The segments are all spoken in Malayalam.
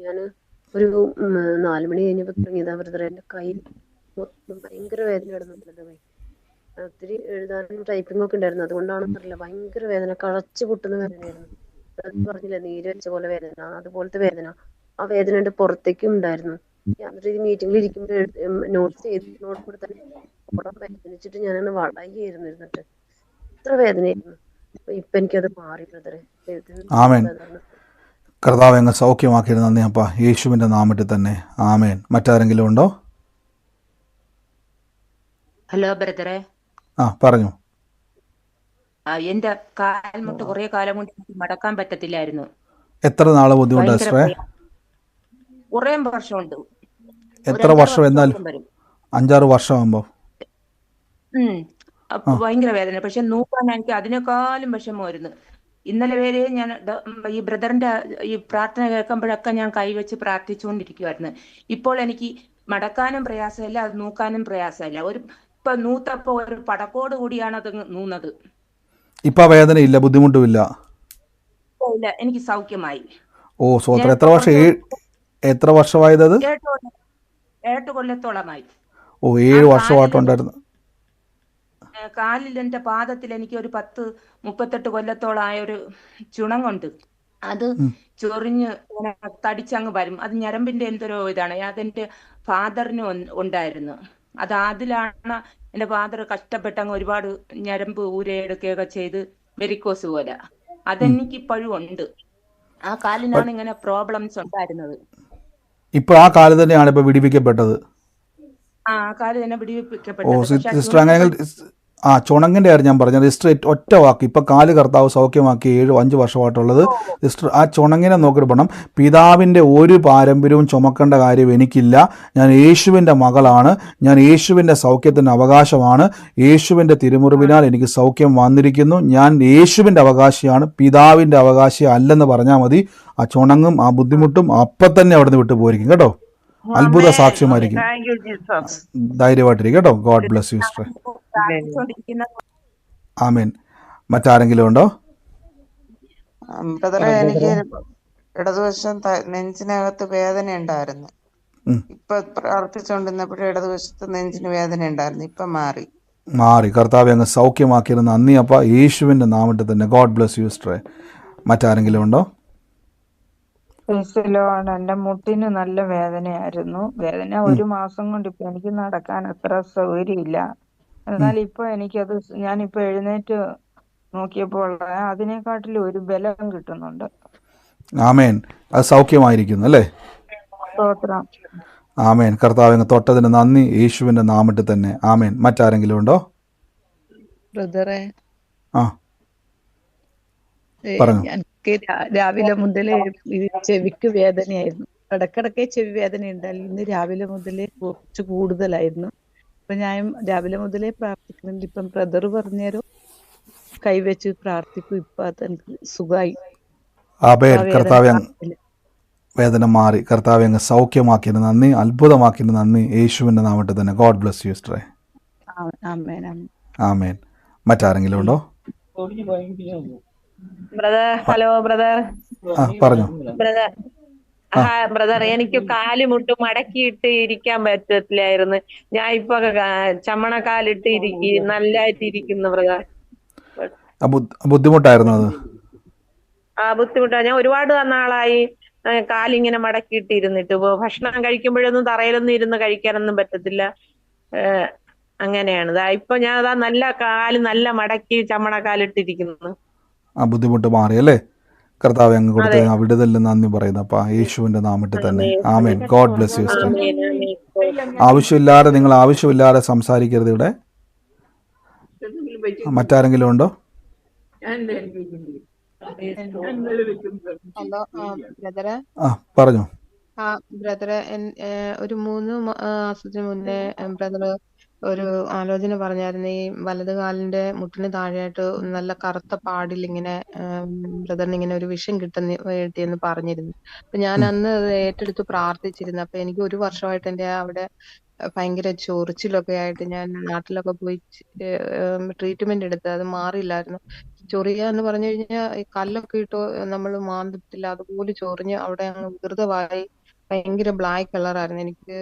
ഞാൻ ഒരു നാല് മണി കഴിഞ്ഞപ്പോ തുടങ്ങിയതാ ബ്രദറെ. എന്റെ കയ്യിൽ മൊത്തം ഭയങ്കര വേദന ബ്രദറെ. ഒത്തിരി എഴുതാനും ടൈപ്പിംഗ് ഒക്കെ ഉണ്ടായിരുന്നു. അതുകൊണ്ടാണെന്ന് അറിയില്ല ഭയങ്കര വേദന. കളച്ചു പൊട്ടുന്ന വേദനയായിരുന്നു. അത് പറഞ്ഞില്ലേ നീര് വെച്ച പോലെ വേദന അതുപോലത്തെ വേദന. ആ വേദന എന്റെ പുറത്തേക്കും ഉണ്ടായിരുന്നു. ഞാൻ എന്നിട്ട് മീറ്റിംഗിൽ ഇരിക്കുമ്പോൾ നോട്ട്സ് ചെയ്ത് നോട്ട് കൊടുത്താൽ ഉടൻ വേദനിച്ചിട്ട് ഞാനങ്ങനെ വളയായിരുന്നു ഇരുന്നിട്ട്. ഇത്ര വേദനയായിരുന്നു. ഇപ്പൊ എനിക്കത് മാറി ബ്രദറെ. ദൈവത്തിന് കർത്താവ് അങ്ങ് സൗഖ്യമാക്കിയത് നന്ദി അപ്പ. യേശുവിന്റെ നാമത്തിൽ തന്നെ. ആമേൻ. മറ്റാരെങ്കിലും ഉണ്ടോ? ഹലോ ബ്രദറെ ആ പറഞ്ഞു. എന്റെ കാൽമുട്ട് കുറെ കാലം കൊണ്ട് മടക്കാൻ പറ്റത്തില്ലായിരുന്നു. എത്ര നാളെ ബുദ്ധിമുട്ട് കുറേ വർഷമുണ്ട്. എത്ര വർഷം എന്നാൽ അഞ്ചാറ് വർഷമാകുമ്പോ ഭയങ്കര വേദന. പക്ഷെ നോക്കാൻ എനിക്ക് അതിനേക്കാളും വിഷമമായിരുന്നു. ഇന്നലെ വരെ ഞാൻ ഈ ബ്രദറിന്റെ ഈ പ്രാർത്ഥന കേൾക്കുമ്പോഴൊക്കെ ഞാൻ കൈവച്ച് പ്രാർത്ഥിച്ചുകൊണ്ടിരിക്കുമായിരുന്നു ഇപ്പോൾ എനിക്ക് മടക്കാനും പ്രയാസമില്ല അത് നൂക്കാനും പ്രയാസമില്ല. ഒരു ഇപ്പൊ നൂത്തപ്പോ ഒരു പടക്കോട് കൂടിയാണ് അത് നൂന്നത്. ഇപ്പൊ വേദന വേദനയില്ല ബുദ്ധിമുട്ടുമില്ല? ഇല്ല എനിക്ക് സൗഖ്യമായി. ഓ സോത്ര എത്ര വർഷം എത്ര വർഷമായത് ഏഴ് കൊല്ലത്തോളമായി. ഓ ഏഴ് വർഷമായിട്ടുണ്ടായിരുന്നു. കാലിൽ എന്റെ പാദത്തിൽ എനിക്ക് ഒരു പത്ത് മുപ്പത്തെട്ട് കൊല്ലത്തോളായ ഒരു ചുണങ്ങുണ്ട്. അത് ചൊറിഞ്ഞ് തടിച്ചങ്ങ് വരും. അത് ഞരമ്പിന്റെ എന്തൊരു ഇതാണ്. അതെന്റെ ഫാദറിന് ഉണ്ടായിരുന്നു. അത് അതിലാണ് എന്റെ ഫാദർ കഷ്ടപ്പെട്ടങ്ങ് ഒരുപാട് ഞരമ്പ് ഊരയെടുക്കുകയൊക്കെ ചെയ്ത് വെരിക്കോസ് പോലെ. അതെനിക്ക് ഇപ്പോഴും ഉണ്ട്. ആ കാലിനാണ് ഇങ്ങനെ പ്രോബ്ലംസ് ഉണ്ടായിരുന്നത്. ഇപ്പൊ ആ കാലം തന്നെയാണ് ഇപ്പൊ വിടിവിക്കപ്പെട്ടത്. ആ കാലം തന്നെ സിസ്റ്റർ അങ്ങനെ ആ ചുണങ്ങിന്റെ കാര്യം ഞാൻ പറഞ്ഞത് രജിസ്റ്റർ ഒറ്റ വാക്ക്. ഇപ്പോൾ കാൽ കർത്താവ് സൗഖ്യമാക്കി ഏഴ് അഞ്ച് വർഷമായിട്ടുള്ളത്. രജിസ്റ്റർ ആ ചുണങ്ങിനെ നോക്കിയിട്ട് പണം പിതാവിന്റെ ഒരു പാരമ്പര്യവും ചുമക്കേണ്ട കാര്യം എനിക്കില്ല. ഞാൻ യേശുവിന്റെ മകളാണ്. ഞാൻ യേശുവിന്റെ സൗഖ്യത്തിന്റെ അവകാശമാണ്. യേശുവിന്റെ തിരുമുറിവിനാൽ എനിക്ക് സൗഖ്യം വന്നിരിക്കുന്നു. ഞാൻ യേശുവിന്റെ അവകാശിയാണ്. പിതാവിന്റെ അവകാശി അല്ലെന്ന് പറഞ്ഞാൽ മതി. ആ ചുണങ്ങും ആ ബുദ്ധിമുട്ടും അപ്പം തന്നെ അവിടുന്ന് വിട്ടു പോയിരിക്കും കേട്ടോ? അത്ഭുത സാക്ഷ്യമായിരിക്കും. ധൈര്യമായിട്ടിരിക്കും കേട്ടോ. God bless you sister amen. മറ്റാരെങ്കിലും ഉണ്ടോ? എനിക്ക് ഇടതുവശം നെഞ്ചിനകത്ത് വേദന ഉണ്ടായിരുന്നു. ഇപ്പൊ പ്രാർത്ഥിച്ചുകൊണ്ടിരുന്നപ്പോഴും ഇടതുവശത്ത് നെഞ്ചിന് വേദന ഉണ്ടായിരുന്നു ഇപ്പൊ മാറി. മാറി. കർത്താവ് അങ്ങ് സൗഖ്യമാക്കിയിരുന്ന നന്ദി അപ്പ യേശുവിന്റെ നാമത്തിൽ തന്നെ. ഗോഡ് ബ്ലസ് യു സിസ്റ്ററെ മറ്റാരെങ്കിലും ഉണ്ടോ? ക്രിസ്തുലോണ് എന്റെ മുട്ടിന് നല്ല വേദനയായിരുന്നു. വേദന ഒരു മാസം കൊണ്ട് ഇപ്പൊ എനിക്ക് നടക്കാൻ അത്ര സൗകര്യമില്ല. എന്നാൽ ഇപ്പൊ എനിക്കത് ഞാനിപ്പോ എഴുന്നേറ്റ് നോക്കിയപ്പോൾ അതിനെക്കാട്ടിലും ഒരു ബലം കിട്ടുന്നുണ്ട്. ആമേൻ. അത് സൗഖ്യമായിരിക്കുന്നു അല്ലേ? സ്തോത്രം. ആമേൻ. കർത്താവ് അങ്ങ് തൊട്ടതിന് നന്ദി. യേശുവിന്റെ നാമത്തിൽ തന്നെ. ആമേൻ. മറ്റാരെങ്കിലും ഉണ്ടോ? ബ്രദറെ. ആ. പറഞ്ഞോ. എനിക്ക് രാവിലെ മുതലേ ചെവിക്ക് വേദനയായിരുന്നു. ഇടക്കിടക്ക് ചെവി വേദന ഉണ്ടായി ഇന്ന് രാവിലെ മുതലേ കുറച്ച് കൂടുതലായിരുന്നു. അപ്പൊ ഞാൻ രാവിലെ മുതലേ പ്രാർത്ഥിക്കുന്നുണ്ട്. ഇപ്പം ബ്രദർ പറഞ്ഞേരോ? കൈവച്ച് പ്രാർത്ഥിക്കും. ഇപ്പൊ അത് എനിക്ക് സുഖമായി വേദന മാറി. കർത്താവ് അങ്ങ് സൗഖ്യമാക്കിയതിന് നന്ദി. അത്ഭുതമാക്കിയതിന് നന്ദി. യേശുവിന്റെ നാമത്തിൽ തന്നെ. ഗോഡ് ബ്ലസ് യു സിസ്റ്ററെ. ആമേൻ ആമേൻ. ആമേൻ. മറ്റാരെങ്കിലും ഉണ്ടോ? ബ്രദർ ഹലോ ബ്രദർ പറഞ്ഞു. ബ്രദർ ആ ബ്രദർ എനിക്ക് കാലുമുട്ട് മടക്കിയിട്ട് ഇരിക്കാൻ പറ്റത്തില്ലായിരുന്നു. ഞാൻ ഇപ്പൊ ചമ്മണക്കാലിട്ട് ഇരിക്കി നല്ലായിട്ട് ഇരിക്കുന്നു ബ്രദർ ബുദ്ധിമുട്ടായിരുന്നു അത്? ആ ബുദ്ധിമുട്ടാ. ഞാൻ ഒരുപാട് നാളായി കാലിങ്ങനെ മടക്കിയിട്ട് ഇരുന്നിട്ട്. ഇപ്പൊ ഭക്ഷണം കഴിക്കുമ്പോഴൊന്നും തറയിലൊന്നും ഇരുന്ന് കഴിക്കാനൊന്നും പറ്റത്തില്ല. അങ്ങനെയാണ്. ഇപ്പൊ ഞാൻ അതാ നല്ല കാൽ നല്ല മടക്കി ചമ്മണക്കാലിട്ടിരിക്കുന്നു ആ ബുദ്ധിമുട്ട് മാറി അല്ലേ? കർത്താവ് അങ്ങ് കൊടുത്ത ആ നന്ദി പറയുന്നു. അപ്പൊ യേശുവിന്റെ നാമത്തിൽ തന്നെ. ആമേൻ. God bless you. ആവശ്യമില്ലാതെ നിങ്ങൾ ആവശ്യമില്ലാതെ സംസാരിക്കരുത് ഇവിടെ. മറ്റാരെങ്കിലും ഉണ്ടോ? ഹലോ ബ്രദറെ. ആ പറഞ്ഞു. ആ ബ്രദറെ ഒരു മൂന്ന് മാസത്തിന് മുന്നേ ബ്രദർ ഒരു ആലോചന പറഞ്ഞായിരുന്നു. ഈ വലത് കാലിന്റെ മുട്ടിന് താഴെയായിട്ട് നല്ല കറുത്ത പാടിൽ ഇങ്ങനെ ബ്രദറിന് ഇങ്ങനെ ഒരു വിഷം കിട്ടുന്ന കിട്ടിയെന്ന് പറഞ്ഞിരുന്നു. അപ്പൊ ഞാൻ അന്ന് അത് ഏറ്റെടുത്ത് പ്രാർത്ഥിച്ചിരുന്നു. അപ്പൊ എനിക്ക് ഒരു വർഷമായിട്ട് എന്റെ അവിടെ ഭയങ്കര ചൊറിച്ചിലൊക്കെ ആയിട്ട് ഞാൻ നാട്ടിലൊക്കെ പോയി ട്രീറ്റ്മെന്റ് എടുത്ത് അത് മാറിയില്ലായിരുന്നു. ചൊറിയ എന്ന് പറഞ്ഞു കഴിഞ്ഞാൽ ഈ കല്ലൊക്കെ ഇട്ട് നമ്മൾ മാന്തത്തില്ല അതുപോലെ ചൊറിഞ്ഞ് അവിടെ അങ്ങ് വികൃതമായി ഭയങ്കര ബ്ലാക്ക് കളറായിരുന്നു എനിക്ക്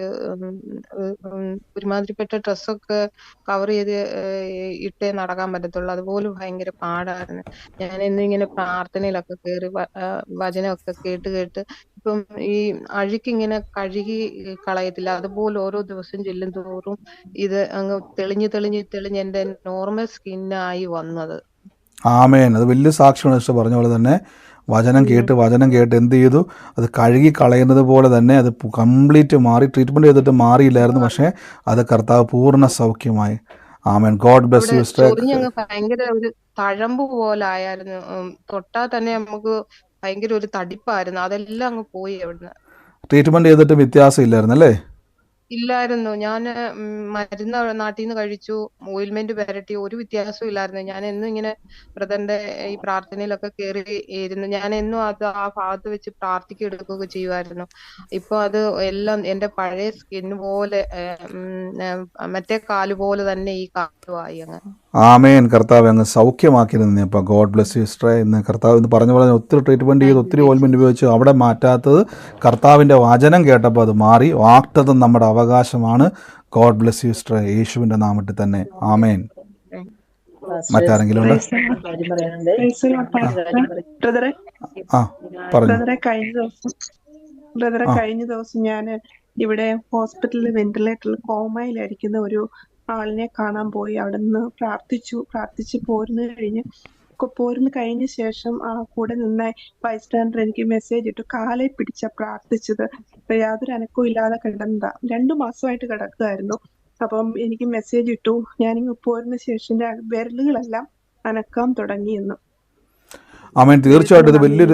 ഒരുമാതിരിപ്പെട്ട ഡ്രസ്സൊക്കെ കവർ ചെയ്ത് ഇട്ടേ നടക്കാൻ പറ്റത്തുള്ളൂ. അതുപോലെ ഭയങ്കര പാടായിരുന്നു. ഞാൻ എന്നിങ്ങനെ പ്രാർത്ഥനയിലൊക്കെ കയറി വചനമൊക്കെ കേട്ട് കേട്ട് ഇപ്പം ഈ അഴുക്കിങ്ങനെ കഴുകി കളയത്തില്ല. അതുപോലെ ഓരോ ദിവസം ചെല്ലും തോറും ഇത് അങ്ങ് തെളിഞ്ഞ് തെളിഞ്ഞ് തെളിഞ്ഞ് എന്റെ നോർമൽ സ്കിന്നായി വന്നത്. ആമേൻ. അത് വലിയ സാക്ഷ്യമാണ് ഈശോ പറഞ്ഞ പോലെ തന്നെ വചനം കേട്ട് വചനം കേട്ട് എന്ത് ചെയ്തു? അത് കഴുകി കളയുന്നത് പോലെ തന്നെ അത് കംപ്ലീറ്റ് മാറി ട്രീറ്റ്മെന്റ് ചെയ്തിട്ട് മാറിയില്ലായിരുന്നു. പക്ഷേ അത് കർത്താവ് പൂർണ സൗഖ്യമായി. ആമേൻ. ഗോഡ് ബ്ലസ് യു ഭയങ്കര ഒരു തഴമ്പ് പോലെ ആയിരുന്നു തൊട്ടാൽ തന്നെ നമുക്ക് ഭയങ്കര ഒരു തടിപ്പായിരുന്നു. അതെല്ലാം അങ്ങ് പോയി അവിടുന്ന്. ട്രീറ്റ്മെന്റ് ചെയ്തിട്ട് വ്യത്യാസം ഇല്ലായിരുന്നു അല്ലേ? ഇല്ലായിരുന്നു. ഞാൻ മരുന്ന് നാട്ടിൽ നിന്ന് കഴിച്ചു. ഓയിൽമെന്റ് പുരട്ടി. ഒരു വ്യത്യാസവും ഇല്ലായിരുന്നു. ഞാൻ എന്നും ഇങ്ങനെ ബ്രദറിന്റെ ഈ പ്രാർത്ഥനയിലൊക്കെ കയറി ഇരുന്നു. ഞാൻ എന്നും അത് ആ ഭാഗത്ത് വെച്ച് പ്രാർത്ഥിക്കുക എടുക്കുകയൊക്കെ ചെയ്യുമായിരുന്നു ഇപ്പൊ അത് എല്ലാം എന്റെ പഴയ സ്കിൻ പോലെ മറ്റേ കാൽ പോലെ തന്നെ ഈ കാലുമായി അങ്ങ്. ആമേൻ. കർത്താവ് അങ്ങ് സൗഖ്യമാക്കി തന്നെ അപ്പോൾ ഗോഡ് ബ്ലെസ് യു സിസ്റ്ററെ ഇന്ന് കർത്താവ് എന്ന് പറഞ്ഞ പോലെ ഒത്തിരി ട്രീറ്റ്മെന്റ് ചെയ്ത് ഒത്തിരി ഓയിൽമെന്റ് ഉപയോഗിച്ചു അവിടെ മാറ്റാത്തത് കർത്താവിന്റെ വചനം കേട്ടപ്പോൾ അത് മാറി. വാക്തത്വം നമ്മുടെ അവകാശമാണ്. ഗോഡ് ബ്ലെസ് യു സിസ്റ്ററെ യേശുവിന്റെ നാമത്തിൽ തന്നെ. ആമേൻ. മറ്റാരെങ്കിലും ഉണ്ട് ആ പറഞ്ഞു. ദിവസം കഴിഞ്ഞ ദിവസം ഞാൻ ഇവിടെ ഹോസ്പിറ്റലിൽ വെന്റിലേറ്ററിൽ കോമയിലായിരിക്കുന്ന ഒരു ആളിനെ കാണാൻ പോയി. അവിടെ നിന്ന് പ്രാർത്ഥിച്ചു. പ്രാർത്ഥിച്ച് പോരുന്നു കഴിഞ്ഞ് പോരുന്നു കഴിഞ്ഞ ശേഷം ആ കൂടെ നിന്ന ബൈസ്റ്റാൻഡർ എനിക്ക് മെസ്സേജ് ഇട്ടു. കാലെ പിടിച്ച പ്രാർത്ഥിച്ചത്. യാതൊരു അനക്കവും ഇല്ലാതെ കിടന്നതാ. രണ്ടു മാസമായിട്ട് കിടക്കുകയായിരുന്നു അപ്പം എനിക്ക് മെസ്സേജ് ഇട്ടു. ഞാനിങ്ങ് പോരുന്ന ശേഷം വിരലുകളെല്ലാം അനക്കാൻ തുടങ്ങിയെന്ന് ആമേൻ. തീർച്ചയായിട്ടും ഇത് വലിയൊരു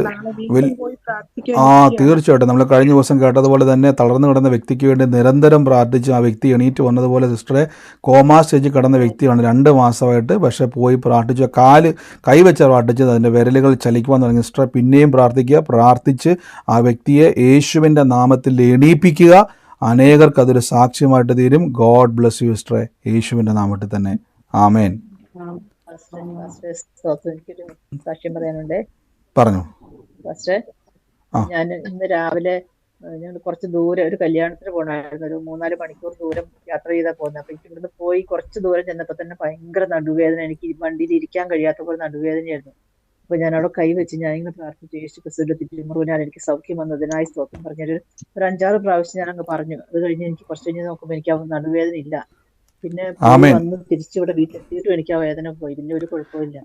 ആ. തീർച്ചയായിട്ടും. നമ്മൾ കഴിഞ്ഞ ദിവസം കേട്ടതുപോലെ തന്നെ തളർന്നു കിടന്ന വ്യക്തിക്ക് വേണ്ടി നിരന്തരം പ്രാർത്ഥിച്ച് ആ വ്യക്തി എണീറ്റ് വന്നതുപോലെ സിസ്റ്ററെ കോമാ സ്റ്റേജിൽ കിടന്ന വ്യക്തിയാണ് രണ്ട് മാസമായിട്ട് പക്ഷേ പോയി പ്രാർത്ഥിച്ചു. കാൽ കൈവച്ച പ്രാർത്ഥിച്ചത് അതിന്റെ വിരലുകൾ ചലിക്കുവാൻ തുടങ്ങി. സിസ്റ്ററെ പിന്നെയും പ്രാർത്ഥിക്കുക. പ്രാർത്ഥിച്ച് ആ വ്യക്തിയെ യേശുവിന്റെ നാമത്തിൽ എണീപ്പിക്കുക. അനേകർക്ക് അതൊരു സാക്ഷ്യമായിട്ട് തീരും. ഗോഡ് ബ്ലസ് യു സിസ്റ്ററെ. യേശുവിന്റെ നാമത്തിൽ തന്നെ. ആമേൻ. എനിക്കൊരു സാക്ഷ്യം പറയാനുണ്ട്. പറഞ്ഞു. ഫസ്റ്റ്. ഞാൻ ഇന്ന് രാവിലെ ഞങ്ങൾ കുറച്ച് ദൂരെ ഒരു കല്യാണത്തിന് പോകണമായിരുന്നു ഒരു മൂന്നാൽ മണിക്കൂർ ദൂരം യാത്ര ചെയ്താൽ പോകുന്നത് അപ്പൊ എനിക്ക് ഇവിടുന്ന് പോയി കുറച്ച് ദൂരം ചെന്നപ്പോൾ തന്നെ ഭയങ്കര നടുവേദന. എനിക്ക് വണ്ടിയിൽ ഇരിക്കാൻ കഴിയാത്ത പോലെ നടുവേദനയായിരുന്നു. അപ്പൊ ഞാൻ അവിടെ കൈ വെച്ച് ഞാൻ ഇങ്ങനെ പ്രാർത്ഥിച്ചു യേശു ക്രിസ്തുവിന്റെ തിരുമുറിവിനാൽ എനിക്ക് സൗഖ്യം വന്നതിനായി സ്തോത്രം പറഞ്ഞൊരു ഒരു അഞ്ചാറ് പ്രാവശ്യം ഞാൻ അങ്ങ് പറഞ്ഞു. അത് കഴിഞ്ഞ് എനിക്ക് കുറച്ച് കഴിഞ്ഞ് നോക്കുമ്പോൾ എനിക്ക് ആ നടുവേദന ഇല്ല. പിന്നെ. വന്ന് തിരിച്ചിവിടെ വീട്ടിലെത്തിയിട്ടും എനിക്ക് ആ വേദന പോയി. പിന്നെ ഒരു കുഴപ്പമില്ല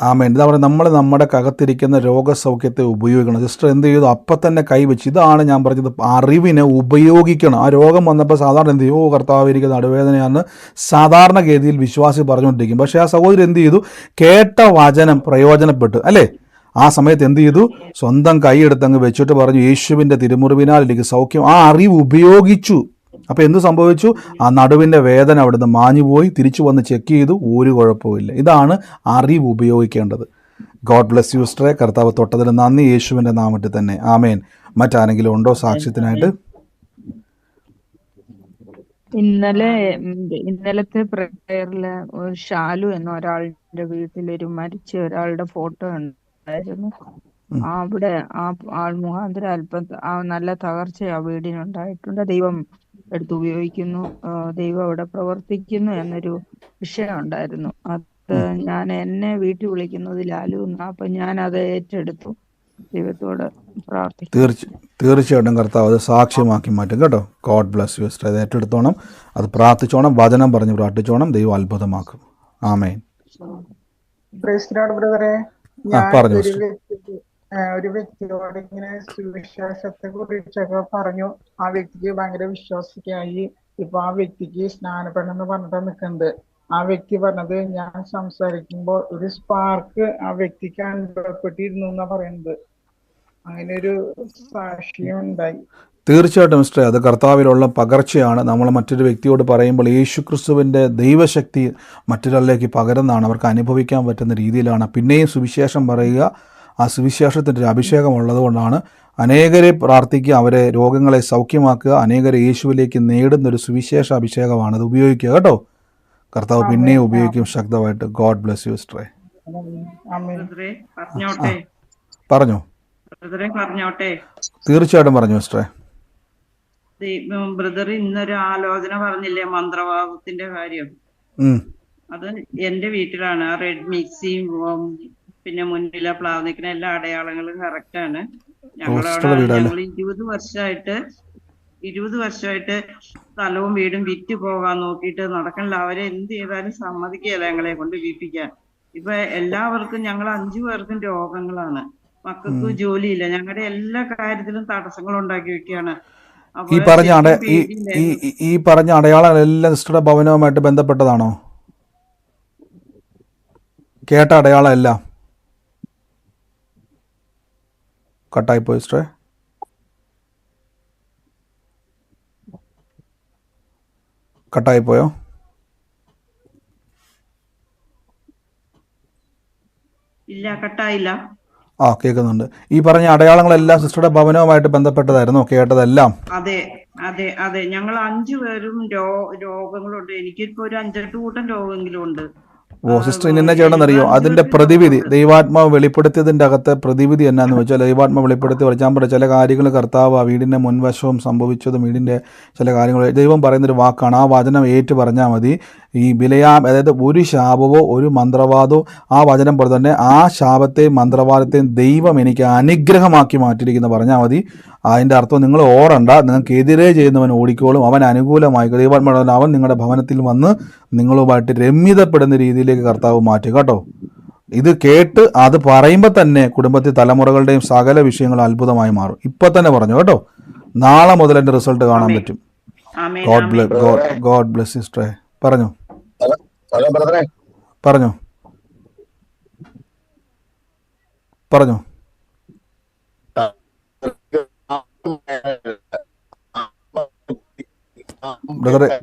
ആമേൻ. എന്താ പറയുക നമ്മൾ നമ്മുടെ കകത്തിരിക്കുന്ന രോഗസൗഖ്യത്തെ ഉപയോഗിക്കണം. സിസ്റ്റർ എന്ത് ചെയ്തു? അപ്പം തന്നെ കൈവച്ച് ഇതാണ് ഞാൻ പറഞ്ഞത്. അറിവിനെ ഉപയോഗിക്കണം. ആ രോഗം വന്നപ്പോൾ സാധാരണ എന്ത് ചെയ്യും? ഓ കർത്താവ് എനിക്ക് നടുവേദനയാണെന്ന് സാധാരണഗതിയിൽ വിശ്വാസി പറഞ്ഞുകൊണ്ടിരിക്കും. പക്ഷേ ആ സഹോദരി എന്ത് ചെയ്തു? കേട്ട വചനം പ്രയോജനപ്പെട്ടു. അല്ലേ? ആ സമയത്ത് എന്ത് ചെയ്തു? സ്വന്തം കൈയെടുത്ത് അങ്ങ് വെച്ചിട്ട് പറഞ്ഞു യേശുവിന്റെ തിരുമുറിവിനാൽ എനിക്ക് സൗഖ്യം. ആ അറിവ് ഉപയോഗിച്ചു. അപ്പോൾ എന്ത് സംഭവിച്ചു? ആ നടുവിന്റെ വേദന അവിടുന്ന് മാഞ്ഞുപോയി. തിരിച്ചു വന്ന് ചെക്ക് ചെയ്തു. ഒരു കുഴപ്പമില്ല ഇതാണ് അറിവ് ഉപയോഗിക്കേണ്ടത്. ഗോഡ് ബ്ലെസ് യു സ്ട്രേ കർത്താവ് തൊട്ടതിൽ നന്ദി. യേശുവിന്റെ നാമത്തിൽ തന്നെ. ആമേൻ. മറ്റാരെങ്കിലും ഉണ്ടോ സാക്ഷ്യത്തിനായിട്ട്? ഇന്നലെ ഇന്നലത്തെ പ്രേയറിൽ ഒരു ഷാലു എന്ന ഒരാളുടെ വീട്ടിൽ ഒരു മരിച്ച ഒരാളുടെ ഫോട്ടോ ഉണ്ടായിരുന്നു. അവിടെ ആ ആൾ മുഖാന്തരം അല്പം നല്ല തകർച്ച ആ വീടിനുണ്ടായിട്ടുണ്ട്. ദൈവം എടുത്ത് ഉപയോഗിക്കുന്നു ദൈവം അവിടെ പ്രവർത്തിക്കുന്നു എന്നൊരു വിഷയം ഉണ്ടായിരുന്നു അത് ഞാൻ എന്നെ വീട്ടിൽ വിളിക്കുന്നത് ലാലു എന്നാ അപ്പൊ ഞാൻ അത് ഏറ്റെടുത്തു. ദൈവത്തോട് പ്രാർത്ഥിക്കും തീർച്ച തീർച്ചയായിട്ടും കർത്താവ് അത് സാക്ഷ്യമാക്കി മാറ്റും കേട്ടോ. ഗോഡ് ബ്ലസ് യു അത് ഏറ്റെടുത്തോണം. അത് പ്രാർത്ഥിച്ചോണം. വചനം പറഞ്ഞ് പ്രാർത്ഥിച്ചോണം. ദൈവം അത്ഭുതമാക്കും. ആമേൻ. പ്രൈസ്ലോഡ് ബ്രദറെ ഞാൻ പറഞ്ഞു ഒരു വ്യക്തിയോട് ഇങ്ങനെ സുവിശേഷത്തെ കുറിച്ചൊക്കെ പറഞ്ഞു. ആ വ്യക്തിക്ക് ഭയങ്കര വിശ്വാസിക്കായി ഇപ്പൊ ആ വ്യക്തിക്ക് സ്നാനപ്പെടണം എന്ന് പറഞ്ഞിട്ട് നിൽക്കുന്നത് ആ വ്യക്തി പറഞ്ഞത് ഞാൻ സംസാരിക്കുമ്പോൾ ഒരു സ്പാർക്ക് ആ വ്യക്തിക്ക് അനുഭവപ്പെട്ടിരുന്നു എന്നാ പറയുന്നത് അങ്ങനെ ഒരു സാക്ഷ്യം ഉണ്ടായി. തീർച്ചയായിട്ടും മിസ്റ്റർ അത് കർത്താവിലുള്ള പകർച്ചയാണ്. നമ്മൾ മറ്റൊരു വ്യക്തിയോട് പറയുമ്പോൾ യേശു ക്രിസ്തുവിന്റെ ദൈവശക്തി മറ്റൊരാളിലേക്ക് പകരുന്നതാണ്. അവർക്ക് അനുഭവിക്കാൻ പറ്റുന്ന രീതിയിലാണ്. പിന്നെയും സുവിശേഷം പറയുക. ആ സുവിശേഷത്തിന്റെ ഒരു അഭിഷേകം ഉള്ളതുകൊണ്ടാണ് അനേകരെ പ്രാർത്ഥിക്കുക അവരെ രോഗങ്ങളെ സൗഖ്യമാക്കുക അനേകരെ യേശുവിലേക്ക് നേടുന്ന ഒരു സുവിശേഷ അഭിഷേകമാണ് അത് ഉപയോഗിക്കുക. കേട്ടോ? കർത്താവ് പിന്നെ ഉപയോഗിക്കും ശക്തമായിട്ട്. ഗോഡ് ബ്ലെസ് യു സ്ട്രേ പറഞ്ഞോ? പറഞ്ഞോട്ടെ? തീർച്ചയായിട്ടും പറഞ്ഞു സിസ്റ്ററെ ബ്രദർ ഇന്നൊരു ആലോചന പറഞ്ഞില്ലേ മന്ത്രവാദത്തിന്റെ കാര്യം? അത് എന്റെ വീട്ടിലാണ് ആ റെഡ് മിക്സിയും പിന്നെ മുന്നിലെ പ്ലാവ് നിൽക്കുന്ന എല്ലാ അടയാളങ്ങളും കറക്റ്റ് ആണ്. ഞങ്ങളവിടെ ഞങ്ങൾ ഇരുപത് വർഷമായിട്ട് ഇരുപത് വർഷമായിട്ട് സ്ഥലവും വീടും വിറ്റ് പോകാൻ നോക്കിയിട്ട് നടക്കണില്ല. അവരെ എന്ത് ചെയ്താലും സമ്മതിക്കുകയില്ല ഞങ്ങളെ കൊണ്ട് വീട്ടിക്കാൻ ഇപ്പൊ എല്ലാവർക്കും ഞങ്ങൾ അഞ്ചു പേർക്കും രോഗങ്ങളാണ്. മക്കൾക്ക്. ജോലിയില്ല. ഞങ്ങളുടെ എല്ലാ കാര്യത്തിലും തടസ്സങ്ങൾ ഉണ്ടാക്കി വെക്കുകയാണ്. ഈ പറഞ്ഞ ഈ പറഞ്ഞ അടയാളം എല്ലാം സിസ്റ്ററുടെ ഭവനവുമായിട്ട് ബന്ധപ്പെട്ടതാണോ? കേട്ട അടയാളം എല്ലാം. കട്ടായിപ്പോയി കട്ടായി പോയോ ഇല്ല കട്ടായില്ല. ആ കേൾക്കുന്നുണ്ട്. ഈ പറഞ്ഞ അടയാളങ്ങളെല്ലാം സിസ്റ്ററുടെ ഭവനവുമായിട്ട് ബന്ധപ്പെട്ടതായിരുന്നു കേട്ടതെല്ലാം. അതെ അതെ അതെ. ഞങ്ങൾ അഞ്ചു പേരും രോഗങ്ങളുണ്ട്. എനിക്കിപ്പോ ഒരു അഞ്ചെട്ട് കൂട്ടം രോഗമെങ്കിലും ഉണ്ട് ഇനി എന്നാ ചെയ്യണമെന്നറിയോ? അതിന്റെ പ്രതിവിധി ദൈവാത്മാവ് വെളിപ്പെടുത്തിയതിന്റെ അകത്തെ പ്രതിവിധി എന്നാന്ന് വെച്ചാൽ ദൈവാത്മാവ് വെളിപ്പെടുത്തി ഞാൻ പറയാം ചില കാര്യങ്ങൾ കർത്താവ് വീടിന്റെ മുൻവശവും സംഭവിച്ചതും വീടിന്റെ ചില കാര്യങ്ങൾ ദൈവം പറയുന്നൊരു വാക്കാണ്. ആ വചനം ഏറ്റു പറഞ്ഞാൽ മതി. ഈ വിലയാ അതായത് ഒരു ശാപമോ ഒരു മന്ത്രവാദമോ ആ വചനം പോലെ തന്നെ ആ ശാപത്തെയും മന്ത്രവാദത്തെയും ദൈവം എനിക്ക് അനുഗ്രഹമാക്കി മാറ്റിയിരിക്കുന്ന പറഞ്ഞാൽ മതി. അതിന്റെ അർത്ഥം നിങ്ങൾ ഓടണ്ട. നിങ്ങൾക്ക് എതിരെ ചെയ്യുന്നവൻ ഓടിക്കോളും. അവൻ അനുകൂലമായി ദൈവം അവൻ നിങ്ങളുടെ ഭവനത്തിൽ വന്ന് നിങ്ങളുമായിട്ട് രമ്യതപ്പെടുന്ന രീതിയിലേക്ക് കർത്താവ് മാറ്റുക കേട്ടോ. ഇത് കേട്ട് അത് പറയുമ്പോൾ തന്നെ കുടുംബത്തിൽ തലമുറകളുടെയും സകല വിഷയങ്ങളും അത്ഭുതമായി മാറും. ഇപ്പൊ തന്നെ പറഞ്ഞു കേട്ടോ. നാളെ മുതൽ എന്റെ റിസൾട്ട് കാണാൻ പറ്റും. God bless God God bless സിസ്റ്ററെ പറഞ്ഞു. പറഞ്ഞു പറഞ്ഞു. ബ്രദറെ.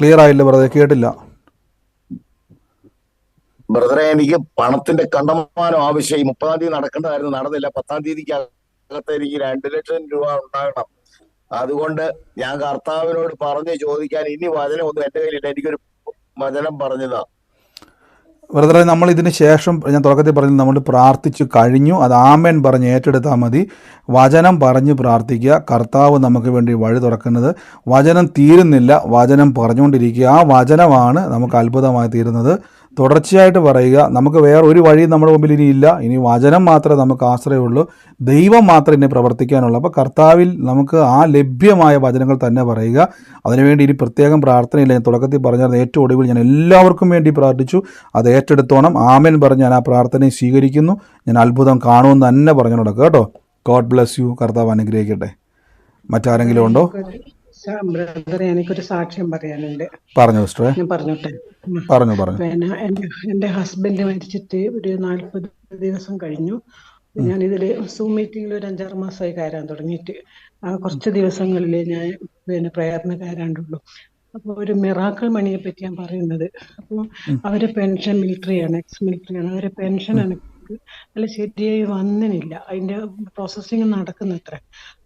ക്ലിയർ ആയില്ല ബ്രദറെ കേട്ടില്ല. ബ്രദറെ എനിക്ക് പണത്തിന്റെ കണ്ടമാനം ആവശ്യം. ഈ മുപ്പതാം തീയതി നടക്കേണ്ടതായിരുന്നു നടന്നില്ല. പത്താം തീയതിക്ക് അകത്ത് എനിക്ക് രണ്ടു ലക്ഷം രൂപ ഉണ്ടാകണം. അതുകൊണ്ട് ഞാൻ കർത്താവിനോട് പറഞ്ഞ് ചോദിക്കാൻ ഇനി വചനം ഒന്നും എന്റെ കയ്യിലില്ല. എനിക്കൊരു വചനം പറഞ്ഞതാ. ബ്രദറെ നമ്മൾ ഇതിന് ശേഷം ഞാൻ തുടക്കത്തിൽ പറഞ്ഞു നമ്മൾ പ്രാർത്ഥിച്ചു കഴിഞ്ഞു. അത് ആമേൻ പറഞ്ഞ് ഏറ്റെടുത്താൽ മതി. വചനം പറഞ്ഞ് പ്രാർത്ഥിക്കുക. കർത്താവ് നമുക്ക് വേണ്ടി വഴി തുറക്കുന്നത്. വചനം തീരുന്നില്ല. വചനം പറഞ്ഞുകൊണ്ടിരിക്കുക. ആ വചനമാണ് നമുക്ക് അത്ഭുതമായി തീരുന്നത്. തുടർച്ചയായിട്ട് പറയുക. നമുക്ക് വേറെ ഒരു വഴി നമ്മുടെ മുമ്പിൽ ഇനി ഇല്ല. ഇനി വചനം മാത്രമേ നമുക്ക് ആശ്രയമുള്ളൂ. ദൈവം മാത്രമേ ഇനി പ്രവർത്തിക്കാനുള്ളൂ. അപ്പോൾ കർത്താവിൽ നമുക്ക് ആ ലഭ്യമായ വചനങ്ങൾ തന്നെ പറയുക. അതിനുവേണ്ടി ഇനി പ്രത്യേകം പ്രാർത്ഥനയില്ല. ഞാൻ തുടക്കത്തിൽ പറഞ്ഞത് ഏറ്റവും ഒടുവിൽ ഞാൻ എല്ലാവർക്കും വേണ്ടി പ്രാർത്ഥിച്ചു. അത് ഏറ്റെടുത്തോണം. ആമൻ പറഞ്ഞ് ഞാൻ ആ പ്രാർത്ഥനയെ സ്വീകരിക്കുന്നു. ഞാൻ അത്ഭുതം കാണുമെന്ന് തന്നെ പറഞ്ഞു നടക്കുക കേട്ടോ. ഗോഡ് ബ്ലെസ് യു കർത്താവ് അനുഗ്രഹിക്കട്ടെ. മറ്റാരെങ്കിലും ഉണ്ടോ? ബ്രദറെ എനിക്കൊരു സാക്ഷ്യം പറയാനുണ്ട്. പറഞ്ഞു ഞാൻ പറഞ്ഞോട്ടെ. പറഞ്ഞു പറഞ്ഞു. പിന്നെ എന്റെ എന്റെ ഹസ്ബൻഡ് മരിച്ചിട്ട് ഒരു നാല്പത് ദിവസം കഴിഞ്ഞു. ഞാൻ ഇതിൽ സൂം മീറ്റിംഗിൽ ഒരു അഞ്ചാറ് മാസമായി കയറാൻ തുടങ്ങിയിട്ട്. ആ കുറച്ച് ദിവസങ്ങളിൽ ഞാൻ പിന്നെ പ്രയറിന് കയറാണ്ടുള്ളൂ അപ്പോൾ ഒരു മിറാക്കിൾ മണിയെ പറ്റി ഞാൻ പറയുന്നത്. അപ്പോൾ അവരെ പെൻഷൻ മിലിറ്ററിയാണ് എക്സ് മിലിറ്ററിയാണ് അവരെ പെൻഷൻ. എനിക്ക് അല്ല ശരിയായി വന്നിനില്ല. അതിന്റെ പ്രോസസ്സിങ് നടക്കുന്നത്ര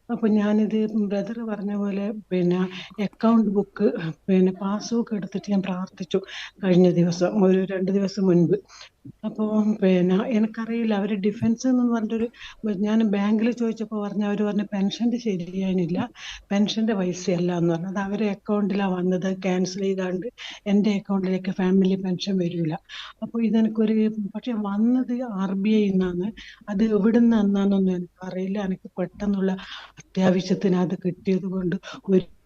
അപ്പൊ ഞാനിത് ബ്രദർ പറഞ്ഞ പോലെ പിന്നെ അക്കൗണ്ട് ബുക്ക് പിന്നെ പാസ്ബുക്ക് എടുത്തിട്ട് ഞാൻ പ്രാർത്ഥിച്ചു കഴിഞ്ഞ ദിവസം ഒരു രണ്ട് ദിവസം മുൻപ്. അപ്പോൾ പിന്നെ എനിക്കറിയില്ല അവർ ഡിഫൻസ് എന്ന് പറഞ്ഞിട്ടൊരു ഞാൻ ബാങ്കിൽ ചോദിച്ചപ്പോൾ പറഞ്ഞു അവർ പറഞ്ഞു ശരിയായില്ല പെൻഷന്റെ പൈസയല്ല എന്ന് പറഞ്ഞു. അത് അവരെ അക്കൗണ്ടിലാണ് വന്നത് ക്യാൻസൽ ചെയ്താണ്ട് എന്റെ അക്കൗണ്ടിലേക്ക് ഫാമിലി പെൻഷൻ വരില്ല അപ്പോൾ ഇതെനിക്കൊരു പക്ഷെ വന്നത് ആർ ബി ഐ നിന്നാണ് അത് എവിടെ നിന്നാണെന്നൊന്നും എനിക്കറിയില്ല. എനിക്ക് പെട്ടെന്നുള്ള അത്യാവശ്യത്തിന് അത് കിട്ടിയത് കൊണ്ട്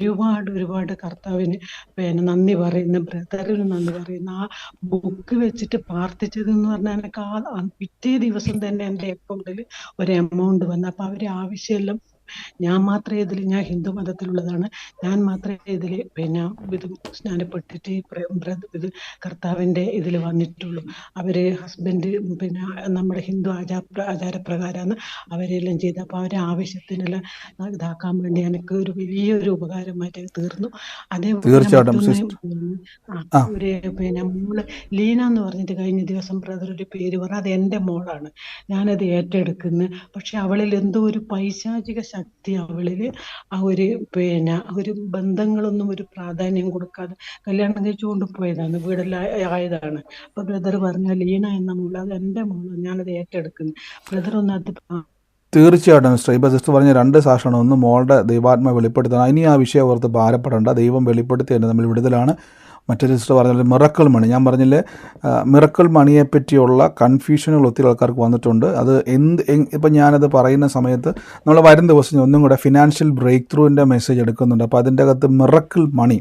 ഒരുപാട് ഒരുപാട് കർത്താവിന് പിന്നെ നന്ദി പറയുന്ന. ബ്രദറിന് നന്ദി പറയുന്ന. ആ ബുക്ക് വെച്ചിട്ട് പ്രാർത്ഥിച്ചത് എന്ന് പറഞ്ഞാൽ എനിക്ക് ആ പിറ്റേ ദിവസം തന്നെ എന്റെ അക്കൗണ്ടിൽ ഒരു എമൗണ്ട് വന്നു. അപ്പൊ അവരെ ആവശ്യമെല്ലാം ഞാൻ മാത്രമേ ഇതിൽ ഞാൻ ഹിന്ദു മതത്തിലുള്ളതാണ്. ഞാൻ മാത്രമേ ഇതിൽ പിന്നെ ഇത് സ്നാനപ്പെട്ടിട്ട് ഇത് കർത്താവിന്റെ ഇതിൽ വന്നിട്ടുള്ളൂ. അവർ ഹസ്ബൻഡ് പിന്നെ നമ്മുടെ ഹിന്ദു ആചാര ആചാരപ്രകാരമാണ് അവരെല്ലാം ചെയ്ത്. അപ്പോൾ അവരെ ആവശ്യത്തിനെല്ലാം ഇതാക്കാൻ വേണ്ടി എനിക്ക് ഒരു വലിയൊരു ഉപകാരമായിട്ട് തീർന്നു. അതേപോലെ ഒരു പിന്നെ മോൾ ലീന എന്ന് പറഞ്ഞിട്ട് കഴിഞ്ഞ ദിവസം ബ്രദർ ഒരു പേര് പറഞ്ഞു. അത് എന്റെ മോളാണ്. ഞാനത് ഏറ്റെടുക്കുന്നു. പക്ഷെ അവളിൽ എന്തോ ഒരു പൈശാചിക ശക്തി അവളിൽ ആ ഒരു പിന്നെ ഒരു ബന്ധങ്ങളൊന്നും ഒരു പ്രാധാന്യം കൊടുക്കാതെ കല്യാണം കഴിച്ചു കൊണ്ടുപോയതാണ് വീടെല്ലാം ആയതാണ്. അപ്പൊ ബ്രദർ പറഞ്ഞ ലീന എന്ന മോൾ അത് എന്റെ മോൾ ഞാനത് ഏറ്റെടുക്കുന്നു. ബ്രദർ ഒന്ന് അത് തീർച്ചയായിട്ടും ശ്രീബ സിസ്റ്റർ പറഞ്ഞ രണ്ട് സാക്ഷണം ഒന്ന് മോളുടെ ദൈവാത്മ വെളിപ്പെടുത്തണം. ഇനി ആ വിഷയം ഓർത്ത് ഭാരപ്പെടേണ്ട. ദൈവം വെളിപ്പെടുത്തി തന്നെ നമ്മൾ വിടുതലാണ്. മറ്റൊരു സിസ്റ്റർ പറഞ്ഞാൽ മിറക്കിൾ മണി ഞാൻ പറഞ്ഞില്ലേ മിറക്കിൾ മണിയെ പറ്റിയുള്ള കൺഫ്യൂഷനുകൾ ഒത്തിരി ആൾക്കാർക്ക് വന്നിട്ടുണ്ട്. അത് എന്ത് ഇപ്പം ഞാനത് പറയുന്ന സമയത്ത് നമ്മൾ വരും ദിവസം ഒന്നും കൂടെ ഫിനാൻഷ്യൽ ബ്രേക്ക് ത്രൂവിന്റെ മെസ്സേജ് എടുക്കുന്നുണ്ട്. അപ്പോൾ അതിന്റെ അകത്ത് മിറക്കിൾ മണി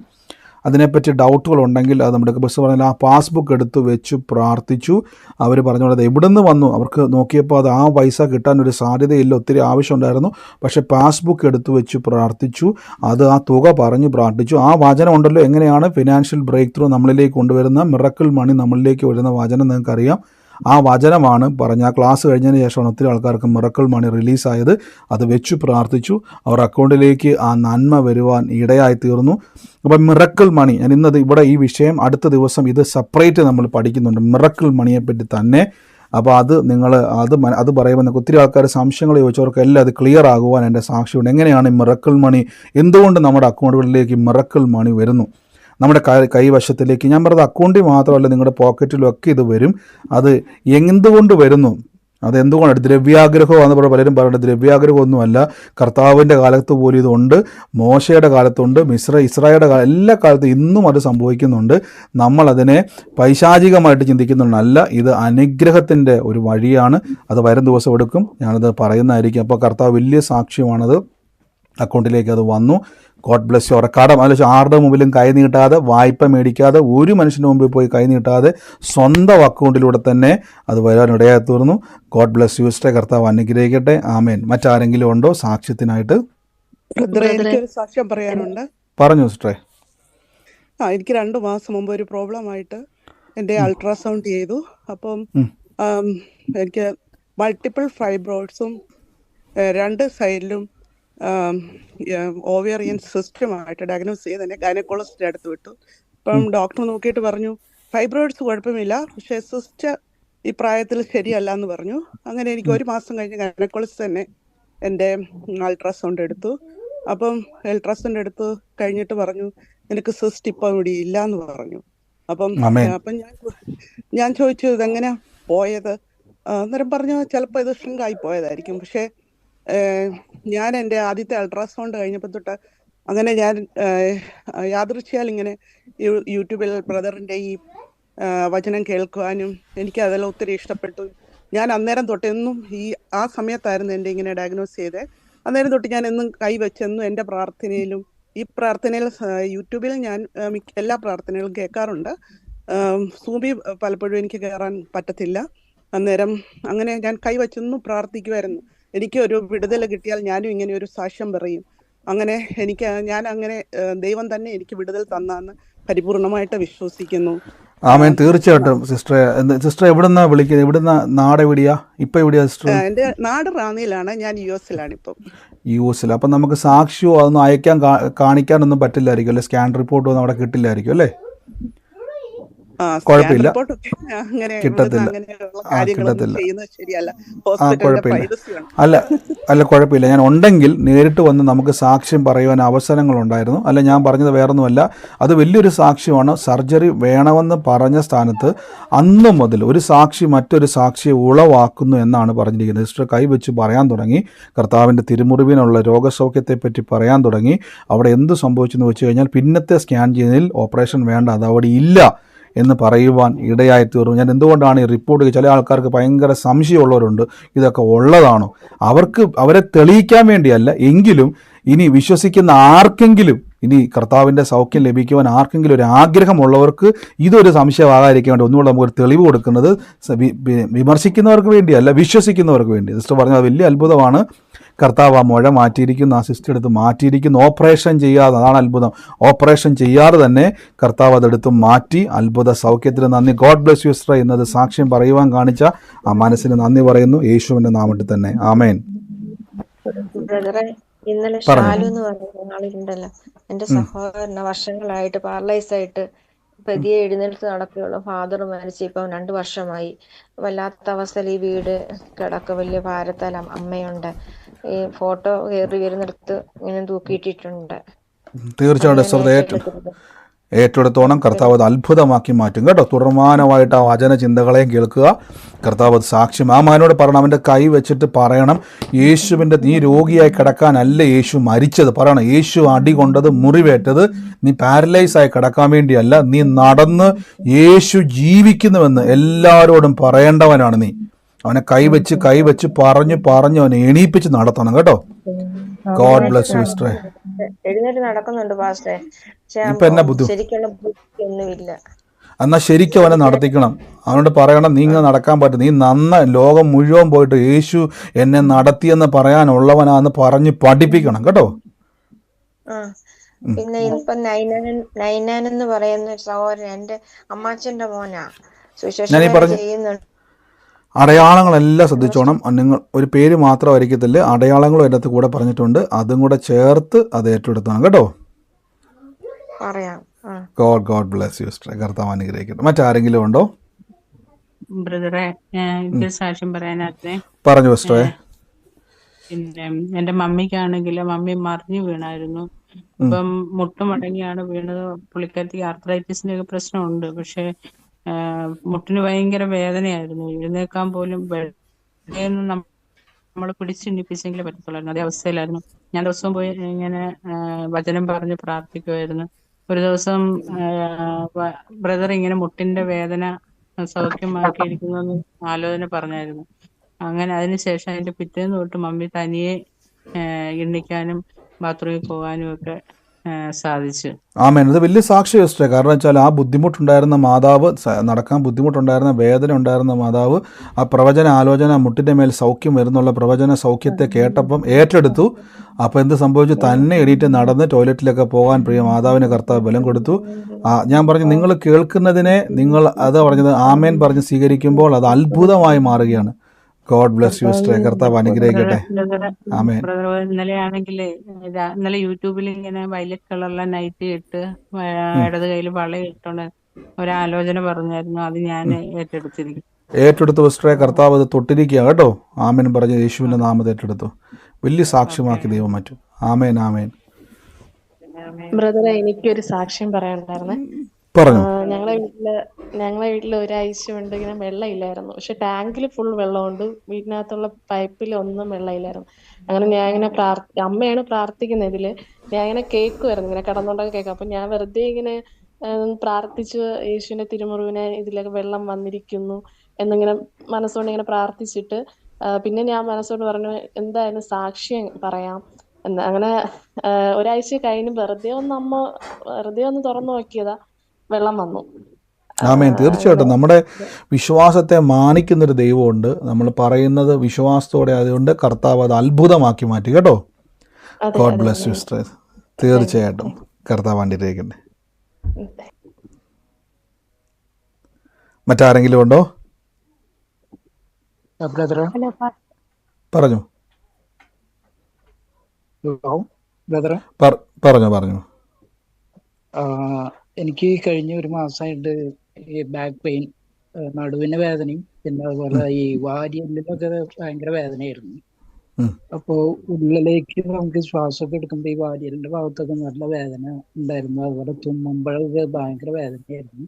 അതിനെപ്പറ്റി ഡൗട്ടുകൾ ഉണ്ടെങ്കിൽ അത് നമ്മുടെ ബസ് പറഞ്ഞാൽ ആ പാസ്ബുക്ക് എടുത്ത് വെച്ചു പ്രാർത്ഥിച്ചു. അവർ പറഞ്ഞോളത് എവിടെ നിന്ന് വന്നു. അവർക്ക് നോക്കിയപ്പോൾ അത് ആ പൈസ കിട്ടാൻ ഒരു സാധ്യതയില്ല ഒത്തിരി ആവശ്യമുണ്ടായിരുന്നു. പക്ഷേ പാസ്ബുക്ക് എടുത്ത് വെച്ച് പ്രാർത്ഥിച്ചു. അത് ആ തുക പറഞ്ഞ് പ്രാർത്ഥിച്ചു. ആ വാചനം ഉണ്ടല്ലോ എങ്ങനെയാണ്? ഫിനാൻഷ്യൽ ബ്രേക്ക് ത്രൂ നമ്മളിലേക്ക് കൊണ്ടുവരുന്ന മിറക്കിൾ മണി നമ്മളിലേക്ക് വരുന്ന വചനം നിങ്ങൾക്കറിയാം. ആ വചനമാണ് പറഞ്ഞ ആ ക്ലാസ് കഴിഞ്ഞതിന് ശേഷമാണ് ഒത്തിരി ആൾക്കാർക്ക് മിറക്കൾ മണി റിലീസായത്. അത് വെച്ചു പ്രാർത്ഥിച്ചു. അവർ അക്കൗണ്ടിലേക്ക് ആ നന്മ വരുവാൻ ഇടയായി തീർന്നു. അപ്പം മിറക്കിൾ മണി ഞാൻ ഇന്നത് ഇവിടെ ഈ വിഷയം അടുത്ത ദിവസം ഇത് സെപ്പറേറ്റ് നമ്മൾ പഠിക്കുന്നുണ്ട്. മിറക്കിൾ മണിയെപ്പറ്റി തന്നെ. അപ്പോൾ അത് നിങ്ങൾ അത് അത് പറയുമ്പോൾ നിങ്ങൾക്ക് ഒത്തിരി ആൾക്കാർ സംശയങ്ങൾ ചോദിച്ചവർക്കെല്ലാം അത് ക്ലിയർ ആകുവാൻ എന്റെ സാക്ഷിയുണ്ട്. എങ്ങനെയാണ് ഈ മിറക്കിൾ മണി? എന്തുകൊണ്ട് നമ്മുടെ അക്കൗണ്ടുകളിലേക്ക് മിറക്കിൾ മണി വരുന്നു? നമ്മുടെ കൈവശത്തിലേക്ക്. ഞാൻ പറഞ്ഞത് അക്കൗണ്ടിൽ മാത്രമല്ല നിങ്ങളുടെ പോക്കറ്റിലും ഒക്കെ ഇത് വരും. അത് എന്തുകൊണ്ട് വരുന്നു? അത് എന്തുകൊണ്ടാണ് ദ്രവ്യാഗ്രഹം എന്ന് പറഞ്ഞാൽ പലരും പറയുന്നത് ദ്രവ്യാഗ്രഹമൊന്നുമല്ല. കർത്താവിന്റെ കാലത്ത് പോലും ഇതുണ്ട്. മോശയുടെ കാലത്തുണ്ട്. മിശ്ര ഇസ്രായയുടെ കാല എല്ലാ കാലത്തും ഇന്നും അത് സംഭവിക്കുന്നുണ്ട്. നമ്മളതിനെ പൈശാചികമായിട്ട് ചിന്തിക്കുന്നുണ്ടല്ല ഇത് അനുഗ്രഹത്തിന്റെ ഒരു വഴിയാണ്. അത് വരും ദിവസം എടുക്കും. ഞാനത് പറയുന്നതായിരിക്കും. അപ്പോൾ കർത്താവ് വലിയ സാക്ഷ്യമാണത്. അക്കൗണ്ടിലേക്ക് അത് വന്നു. ഗോഡ് ബ്ലസ് യു അവരുടെ കടം അല്ല ആരുടെ മുമ്പിലും കൈ നീട്ടാതെ വായ്പ മേടിക്കാതെ ഒരു മനുഷ്യന്റെ മുമ്പിൽ പോയി കൈ നീട്ടാതെ സ്വന്തം അക്കൗണ്ടിലൂടെ തന്നെ അത് വരാനിടയായി തീർന്നു. ഗോഡ് ബ്ലസ് യു സ്റ്റേ കർത്താവ് അനുഗ്രഹിക്കട്ടെ. ആമേൻ. മറ്റാരെങ്കിലും ഉണ്ടോ സാക്ഷ്യത്തിനായിട്ട്? സാക്ഷ്യം പറയാനുണ്ട്. പറഞ്ഞു സിസ്റ്ററെ. ആ എനിക്ക് രണ്ട് മാസം മുമ്പ് ഒരു പ്രോബ്ലം ആയിട്ട് എന്റെ അൾട്രാസൗണ്ട് ചെയ്തു. അപ്പം എനിക്ക് മൾട്ടിപ്പിൾ ഫൈബ്രോയിഡ്സും രണ്ട് സൈഡിലും ഓവേറിയൻ സിസ്റ്റമായിട്ട് ഡയഗ്നോസ് ചെയ്ത് എന്നെ ഗൈനക്കോളജിസ്റ്റ് അടുത്ത് വിട്ടു. ഇപ്പം ഡോക്ടർ നോക്കിയിട്ട് പറഞ്ഞു ഫൈബ്രോയിഡ്സ് കുഴപ്പമില്ല പക്ഷേ സിസ്റ്റ് ഈ പ്രായത്തിൽ ശരിയല്ല എന്ന് പറഞ്ഞു. അങ്ങനെ എനിക്ക് ഒരു മാസം കഴിഞ്ഞ് ഗൈനക്കോളജിസ്റ്റ് തന്നെ എന്റെ അൾട്രാസൗണ്ട് എടുത്തു. അപ്പം അൾട്രാസൗണ്ട് എടുത്ത് കഴിഞ്ഞിട്ട് പറഞ്ഞു എനിക്ക് സിസ്റ്റ് ഇപ്പം ഇവിടെ ഇല്ല എന്ന് പറഞ്ഞു. അപ്പം. അപ്പം ഞാൻ ഞാൻ ചോദിച്ചു ഇതെങ്ങനെ പോയത്? അന്നേരം പറഞ്ഞു ചിലപ്പോൾ ഇത് ഷ്രിങ്കായി പോയതായിരിക്കും. പക്ഷേ ഞാൻ എന്റെ ആദ്യത്തെ അൾട്രാസൗണ്ട് കഴിഞ്ഞപ്പോൾ തൊട്ട് അങ്ങനെ ഞാൻ യാദൃശ്യാൽ ഇങ്ങനെ യൂട്യൂബിൽ ബ്രദറിന്റെ ഈ വചനം കേൾക്കുവാനും എനിക്ക് അതെല്ലാം ഒത്തിരി ഇഷ്ടപ്പെട്ടു. ഞാൻ അന്നേരം തൊട്ട് എന്നും ഈ ആ സമയത്തായിരുന്നു എന്റെ ഇങ്ങനെ ഡയഗ്നോസ് ചെയ്തത് അന്നേരം തൊട്ട് ഞാൻ എന്നും കൈവച്ചെന്നും എന്റെ പ്രാർത്ഥനയിലും ഈ പ്രാർത്ഥനയിൽ യൂട്യൂബിൽ ഞാൻ മിക്ക എല്ലാ പ്രാർത്ഥനകളും കേൾക്കാറുണ്ട്. സൂമി പലപ്പോഴും എനിക്ക് കയറാൻ പറ്റത്തില്ല. അന്നേരം അങ്ങനെ ഞാൻ കൈവച്ചെന്നും പ്രാർത്ഥിക്കുമായിരുന്നു എനിക്ക് ഒരു വിടുതൽ കിട്ടിയാൽ ഞാനും ഇങ്ങനെ ഒരു സാക്ഷ്യം പറയും. അങ്ങനെ എനിക്ക് ഞാൻ അങ്ങനെ ദൈവം തന്നെ എനിക്ക് വിടുതൽ തന്നാന്ന് പരിപൂർണമായിട്ട് വിശ്വസിക്കുന്നു. ആമേൻ. തീർച്ചയായിട്ടും സിസ്റ്റർ സിസ്റ്റർ എവിടുന്നാ വിളിക്കുന്നത്? എവിടുന്ന നാട് എവിടെയാ? ഇപ്പൊ എവിടെയാ സിസ്റ്റർ? എന്റെ നാട് റാന്നിയിലാണ്. ഞാൻ യു എസിലാണ് ഇപ്പം. യു എസിൽ അപ്പൊ നമുക്ക് സാക്ഷിയോ അതൊന്നും അയക്കാൻ കാണിക്കാനൊന്നും പറ്റില്ലായിരിക്കും അല്ലെ? സ്കാൻ റിപ്പോർട്ടോ ഒന്നും അവിടെ കിട്ടില്ലായിരിക്കും അല്ലേ? കുഴപ്പമില്ല. കിട്ടത്തില്ല. കിട്ടത്തില്ല. കുഴപ്പമില്ല. അല്ല അല്ല കുഴപ്പമില്ല. ഞാൻ ഉണ്ടെങ്കിൽ നേരിട്ട് വന്ന് നമുക്ക് സാക്ഷ്യം പറയുവാൻ അവസരങ്ങളുണ്ടായിരുന്നു. അല്ല ഞാൻ പറഞ്ഞത് വേറൊന്നുമല്ല. അത് വലിയൊരു സാക്ഷ്യമാണ്. സർജറി വേണമെന്ന് പറഞ്ഞ സ്ഥാനത്ത് അന്ന് മുതൽ ഒരു സാക്ഷി മറ്റൊരു സാക്ഷിയെ ഉളവാക്കുന്നു എന്നാണ് പറഞ്ഞിരിക്കുന്നത്. സിസ്റ്റർ കൈവച്ച് പറയാൻ തുടങ്ങി. കർത്താവിന്റെ തിരുമുറിവിനുള്ള രോഗസൗഖ്യത്തെപ്പറ്റി പറയാൻ തുടങ്ങി. അവിടെ എന്ത് സംഭവിച്ചെന്ന് വെച്ച് കഴിഞ്ഞാൽ പിന്നത്തെ സ്കാൻ ചെയ്യുന്നതിൽ ഓപ്പറേഷൻ വേണ്ട. അത് അവിടെ ഇല്ല. എന്ന് പറയുവാൻ ഇടയായി തീർന്നു. ഞാൻ എന്തുകൊണ്ടാണ് ഈ റിപ്പോർട്ട് ചില ആൾക്കാർക്ക് ഭയങ്കര സംശയമുള്ളവരുണ്ട്? ഇതൊക്കെ ഉള്ളതാണോ? അവർക്ക് അവരെ തെളിയിക്കാൻ വേണ്ടിയല്ല. എങ്കിലും ഇനി വിശ്വസിക്കുന്ന ആർക്കെങ്കിലും ഇനി കർത്താവിന്റെ സൗഖ്യം ലഭിക്കുവാൻ ആർക്കെങ്കിലും ഒരു ആഗ്രഹമുള്ളവർക്ക് ഇതൊരു സംശയമാകാതിരിക്കാൻ വേണ്ടി ഒന്നുകൂടെ നമുക്കൊരു തെളിവ് കൊടുക്കുന്നത് വിമർശിക്കുന്നവർക്ക് വേണ്ടിയല്ല വിശ്വസിക്കുന്നവർക്ക് വേണ്ടി. ജസ്റ്റ് പറഞ്ഞാൽ വലിയ അത്ഭുതമാണ്. കർത്താവ് ആ മുഴ മാറ്റിയിരിക്കുന്നു ആ സിസ്റ്റർ എടുത്ത് മാറ്റിയിരിക്കുന്നു. ഓപ്പറേഷൻ ചെയ്യാതെ അതാണ് അത്ഭുതം. ഓപ്പറേഷൻ ചെയ്യാതെ തന്നെ കർത്താവ് അതെടുത്ത് മാറ്റി. അത്ഭുത സൗഖ്യത്തിന് നന്ദി. ഗോഡ് ബ്ലസ് യു സിസ്റ്റർ എന്നത് സാക്ഷ്യം പറയുവാൻ കാണിച്ച ആ മനസ്സിന് നന്ദി പറയുന്നു. യേശുവിന്റെ നാമത്തിൽ തന്നെ. ആമേൻ. ഇന്നലെ പറഞ്ഞു. ഷാലു എന്ന് പറയുന്ന ആളുണ്ടല്ലോ എന്റെ. സഹോദരന വർഷങ്ങളായിട്ട് പാരലൈസ് ആയിട്ട് പതിയെ എഴുന്നേൽത്ത് നടക്കുകയുള്ളൂ ഫാദർ മരിച്ച് ഇപ്പം രണ്ടു വർഷമായി. വല്ലാത്ത അവസ്ഥയിൽ ഈ വീട് കിടക്ക. വലിയ ഭാരത്താൽ അമ്മയുണ്ട്. ഈ ഫോട്ടോ കയറി വരുന്നിടത്ത് ഇങ്ങനെ തൂക്കിയിട്ടിട്ടുണ്ട്. തീർച്ചയായിട്ടും. ഏറ്റെടുത്തോണം കർത്താവ് അത് അത്ഭുതമാക്കി മാറ്റും. കേട്ടോ തുടർമാനമായിട്ട് ആ വചന ചിന്തകളെയും കേൾക്കുക. കർത്താവ് അത് സാക്ഷ്യം ആ മാനോട് പറയണം അവന്റെ കൈ വെച്ചിട്ട് പറയണം. യേശുവിന്റെ നീ രോഗിയായി കിടക്കാനല്ല യേശു മരിച്ചത്. പറയണം യേശു അടി കൊണ്ടത് മുറിവേറ്റത് നീ പാരലൈസ് ആയി കിടക്കാൻ വേണ്ടിയല്ല നീ നടന്ന് യേശു ജീവിക്കുന്നുവെന്ന് എല്ലാവരോടും പറയേണ്ടവനാണ് നീ. അവനെ കൈവച്ച് കൈവച്ച് പറഞ്ഞു പറഞ്ഞു അവനെ എണീപ്പിച്ച് നടത്തണം കേട്ടോ. ഗോഡ് ബ്ലസ് യു സിസ്റ്ററെ. എഴുന്നേറ്റ് നടക്കുന്നുണ്ട് പാസ്റ്റേ ഇപ്പൊ എന്നാ ശരിക്കുള്ള ബുദ്ധിയൊന്നുമില്ല. എന്നാൽ ശരിക്കും അവനെ നടത്തിക്കണം. അവനോട് പറയണം നീ ഇങ്ങനെ നടക്കാൻ പറ്റും നീ നന്ന ലോകം മുഴുവൻ പോയിട്ട് യേശു എന്നെ നടത്തിയെന്ന് പറയാനുള്ളവനാന്ന് പറഞ്ഞ് പഠിപ്പിക്കണം കേട്ടോ? പിന്നെ ഇപ്പൊ നൈനാൻ എന്ന് പറയുന്ന സഹോദരൻ എന്റെ അമ്മാച്ചന്റെ മോനാ. സുശേഷൻ ചെയ്യുന്നുണ്ട്. അടയാളങ്ങളെല്ലാം ശ്രദ്ധിച്ചോണം. നിങ്ങൾ ഒരു പേര് മാത്രം മാത്രമായിരിക്കത്തില്ല അടയാളങ്ങളും അതിന്റെ അകത്ത് കൂടെ പറഞ്ഞിട്ടുണ്ട്. അതും കൂടെ ചേർത്ത് അത് ഏറ്റെടുത്താണ്. കേട്ടോ? പറയാം. ഗോഡ് ഗോഡ് ബ്ലെസ് യു കർത്താവ് അനുഗ്രഹിക്കട്ടെ. മറ്റാരെങ്കിലും ഉണ്ടോ? ബ്രദറെ സാക്ഷ്യം പറഞ്ഞു സിസ്റ്ററെ. പിന്നെ എന്റെ മമ്മിക്കാണെങ്കിൽ മമ്മി മറിഞ്ഞു വീണായിരുന്നു. ഇപ്പം മുട്ടുമടങ്ങിയാണ് വീണത്. പുള്ളിക്കാരത്തി ആർത്രൈറ്റിസിന്റെ ഒക്കെ പ്രശ്നമുണ്ട്. പക്ഷെ മുട്ടിന് ഭയങ്കര വേദനയായിരുന്നു. എഴുന്നേക്കാൻ പോലും നമ്മൾ പിടിച്ചെണ്ണിപ്പിച്ചെങ്കിലേ പറ്റത്തുള്ളായിരുന്നു. അതേ അവസ്ഥയിലായിരുന്നു. ഞാൻ ദിവസവും പോയി ഇങ്ങനെ വചനം പറഞ്ഞ് പ്രാർത്ഥിക്കുമായിരുന്നു ഒരു ദിവസം ബ്രദർ ഇങ്ങനെ മുട്ടിന്റെ വേദന സൗഖ്യമാക്കിയിരിക്കുന്നു ആലോചന പറഞ്ഞായിരുന്നു. അങ്ങനെ അതിനുശേഷം അതിന്റെ പിറ്റേന്ന് തൊട്ട് മമ്മി തനിയെ എണ്ണിക്കാനും ബാത്റൂമിൽ പോകാനും ഒക്കെ സാധിച്ചു. ആമേൻ. ഇത് വലിയ സാക്ഷി വ്യവസ്ഥ കാരണം വെച്ചാൽ ആ ബുദ്ധിമുട്ടുണ്ടായിരുന്ന മാതാവ് നടക്കാൻ ബുദ്ധിമുട്ടുണ്ടായിരുന്ന വേദന ഉണ്ടായിരുന്ന മാതാവ് ആ പ്രവചന ആലോചന മുട്ടിന്റെ മേൽ സൗഖ്യം വരുന്നുള്ള പ്രവചന സൗഖ്യത്തെ കേട്ടപ്പം ഏറ്റെടുത്തു. അപ്പോൾ എന്ത് സംഭവിച്ചു? തന്നെ എണീറ്റ് നടന്ന് ടോയ്ലറ്റിലൊക്കെ പോകാൻ പ്രിയ മാതാവിന് കർത്താവ് ബലം കൊടുത്തു. ഞാൻ പറഞ്ഞു നിങ്ങൾ കേൾക്കുന്നതിനെ നിങ്ങൾ അത് പറഞ്ഞത് ആമേൻ പറഞ്ഞ് സ്വീകരിക്കുമ്പോൾ അത് അത്ഭുതമായി മാറുകയാണ്. ഗോഡ് ബ്ലസ് യു സ്ട്രേ കർത്താവ് അനുഗ്രഹിക്കട്ടെ. ആമേൻ. ബ്രദർ ഇന്നലെ ആണെങ്കിൽ ഇന്നലെ യൂട്യൂബിൽ ഇങ്ങനെ വയലറ്റ് കളറിലെ നൈറ്റ് ഇട്ട് ഇടത് കയ്യിൽ വള ഇട്ടോണ്ട് ഒരാലോചന പറഞ്ഞായിരുന്നു. അത് ഞാൻ ഏറ്റെടുത്തിരിക്കും ഏറ്റെടുത്ത് സിസ്റ്ററെ. കർത്താവ് അത് തൊട്ടിരിക്കുക കേട്ടോ. ആമേൻ പറഞ്ഞ യേശുവിന്റെ നാമത്തെ ഏറ്റെടുത്തു. വലിയ സാക്ഷ്യമാക്കി ദൈവം മാറ്റും. ആമേൻ ആമേൻ. ബ്രദറെ എനിക്കൊരു സാക്ഷ്യം പറയാനുണ്ടായിരുന്നേ. പറഞ്ഞു. ഞങ്ങളെ വീട്ടിൽ ഞങ്ങളെ വീട്ടിൽ ഒരാഴ്ച കൊണ്ട് ഇങ്ങനെ വെള്ളമില്ലായിരുന്നു. പക്ഷെ ടാങ്കിൽ ഫുൾ വെള്ളമുണ്ട്. വീട്ടിനകത്തുള്ള പൈപ്പിൽ ഒന്നും വെള്ളമില്ലായിരുന്നു. അങ്ങനെ ഞാൻ ഇങ്ങനെ പ്രാർത്ഥി അമ്മയാണ് പ്രാർത്ഥിക്കുന്നത് ഇതിൽ. ഞാൻ ഇങ്ങനെ കേൾക്കുമായിരുന്നു ഇങ്ങനെ കടന്നുകൊണ്ടൊക്കെ കേൾക്കും അപ്പൊ ഞാൻ വെറുതെ ഇങ്ങനെ പ്രാർത്ഥിച്ച് യേശുവിന്റെ തിരുമുറിവിനെ ഇതിലൊക്കെ വെള്ളം വന്നിരിക്കുന്നു എന്നിങ്ങനെ മനസ്സുകൊണ്ട് ഇങ്ങനെ പ്രാർത്ഥിച്ചിട്ട് പിന്നെ ഞാൻ മനസ്സോട് പറഞ്ഞു എന്തായാലും സാക്ഷ്യം പറയാം. എന്ന് അങ്ങനെ ഒരാഴ്ച കഴിഞ്ഞ് വെറുതെ ഒന്ന് അമ്മ വെറുതെ ഒന്ന് തുറന്നു നോക്കിയതാ. വെള്ളം വന്നു. ആമേൻ. തീർച്ചയായിട്ടും നമ്മുടെ വിശ്വാസത്തെ മാനിക്കുന്നൊരു ദൈവമുണ്ട്. നമ്മൾ പറയുന്നത് വിശ്വാസത്തോടെ അതുകൊണ്ട് കർത്താവ് അത് അത്ഭുതമാക്കി മാറ്റി. കേട്ടോ? ഗോഡ് ബ്ലസ് സിസ്റ്റർ തീർച്ചയായിട്ടും കർത്താവ് അനുഗ്രഹിക്കട്ടെ മറ്റാരെങ്കിലും ഉണ്ടോ? പറഞ്ഞു. പറഞ്ഞു പറഞ്ഞു. ആ, എനിക്ക് കഴിഞ്ഞ ഒരു മാസമായിട്ട് ഈ ബാക്ക് പെയിൻ നടുവിന് വേദനയും പിന്നെ അതുപോലെ ഈ വാരിയെല്ലിനൊക്കെ ഭയങ്കര വേദനയായിരുന്നു. അപ്പോ ഉള്ളിലേക്ക് നമുക്ക് ശ്വാസമൊക്കെ എടുക്കുമ്പോ ഈ വാരിയലിന്റെ ഭാഗത്തൊക്കെ നല്ല വേദന ഉണ്ടായിരുന്നു. അതുപോലെ തുമ്മുമ്പോഴൊക്കെ ഭയങ്കര വേദനയായിരുന്നു.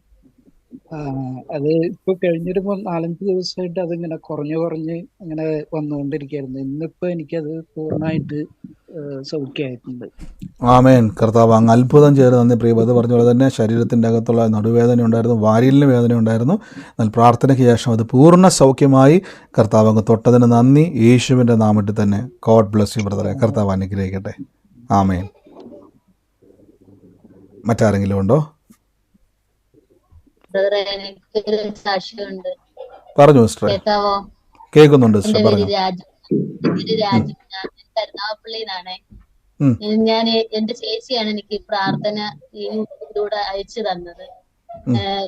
അത് ഇപ്പൊ കഴിഞ്ഞൊരു നാലഞ്ച് ദിവസമായിട്ട് അതിങ്ങനെ കുറഞ്ഞു കുറഞ്ഞ് അങ്ങനെ വന്നുകൊണ്ടിരിക്കുകയായിരുന്നു ഇന്നിപ്പോ എനിക്കത് പൂർണമായിട്ട് സൗഖ്യമായിട്ടുണ്ട് ആമേൻ. കർത്താവ് അങ്ങ് അത്ഭുതം ചെയ്ത് നന്ദി പ്രിയപത് പറഞ്ഞ പോലെ തന്നെ ശരീരത്തിന്റെ അകത്തുള്ള നടുവേദന ഉണ്ടായിരുന്നു വാരിലിന് വേദന ഉണ്ടായിരുന്നു. എന്നാൽ പ്രാർത്ഥനയ്ക്ക് ശേഷം അത് പൂർണ സൗഖ്യമായി കർത്താവ് അങ്ങ് തൊട്ടതിന് നന്ദി. യേശുവിന്റെ നാമത്തിൽ തന്നെ ഗോഡ് ബ്ലസ് യു ബ്രദറെ കർത്താവ് അനുഗ്രഹിക്കട്ടെ. ആമേൻ. മറ്റാരെങ്കിലും ഉണ്ടോ? എനിക്കൊരു സാക്ഷ്യമുണ്ട് പറഞ്ഞു കേൾക്കാവോ കേൾക്കുന്നുണ്ട് സിസ്റ്റർ പറഞ്ഞു. രാജു. രാജു. ഞാൻ കരുനാഗപ്പള്ളിന്നാണേ. ഞാൻ എന്റെ ചേച്ചിയാണ് എനിക്ക് പ്രാർത്ഥന യൂട്യൂബിലൂടെ അയച്ചു തന്നത്.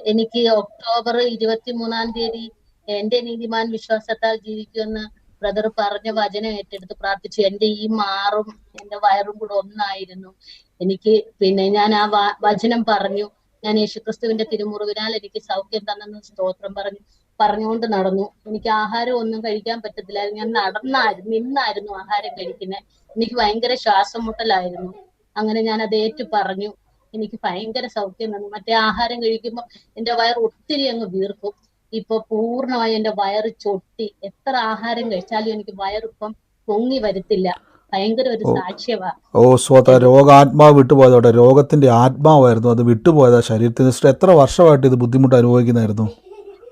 എനിക്ക് ഒക്ടോബർ ഇരുപത്തിമൂന്നാം തീയതി എന്റെ നീതിമാൻ വിശ്വാസത്താൽ ജീവിക്കുമെന്ന് ബ്രദർ പറഞ്ഞ വചനം ഏറ്റെടുത്ത് പ്രാർത്ഥിച്ചു. എന്റെ ഈ മാറും എന്റെ വയറും കൂടെ ഒന്നായിരുന്നു. എനിക്ക് പിന്നെ ഞാൻ ആ വചനം പറഞ്ഞു. ഞാൻ യേശുക്രിസ്തുവിന്റെ തിരുമുറിവിനാൽ എനിക്ക് സൗഖ്യം തന്നെന്ന് സ്തോത്രം പറഞ്ഞു പറഞ്ഞുകൊണ്ട് നടന്നു. എനിക്ക് ആഹാരം ഒന്നും കഴിക്കാൻ പറ്റത്തില്ലായിരുന്നു. ഞാൻ നടന്നായിരുന്നു നിന്നായിരുന്നു ആഹാരം കഴിക്കുന്നത് എനിക്ക് ഭയങ്കര ശ്വാസം മുട്ടലായിരുന്നു അങ്ങനെ ഞാൻ അത് ഏറ്റു പറഞ്ഞു. എനിക്ക് ഭയങ്കര സൗഖ്യം തന്നു. മറ്റേ ആഹാരം കഴിക്കുമ്പോൾ എന്റെ വയർ ഒത്തിരി അങ്ങ് വീർക്കും. ഇപ്പൊ പൂർണമായി എന്റെ വയറ് ചൊട്ടി. എത്ര ആഹാരം കഴിച്ചാലും എനിക്ക് വയറിപ്പം പൊങ്ങി വരത്തില്ല. ഭയങ്കര ഒരു ഓ. സാക്ഷ്യവാ. ഓ സ്വത രോഗാത്മാവ് വിട്ടുപോയതോടെ രോഗത്തിന്റെ ആത്മാവായിരുന്നു. അത് വിട്ടുപോയതാ ശരീരത്തിന്. എത്ര വർഷമായിട്ട് ഇത് ബുദ്ധിമുട്ട് അനുഭവിക്കുന്നായിരുന്നു?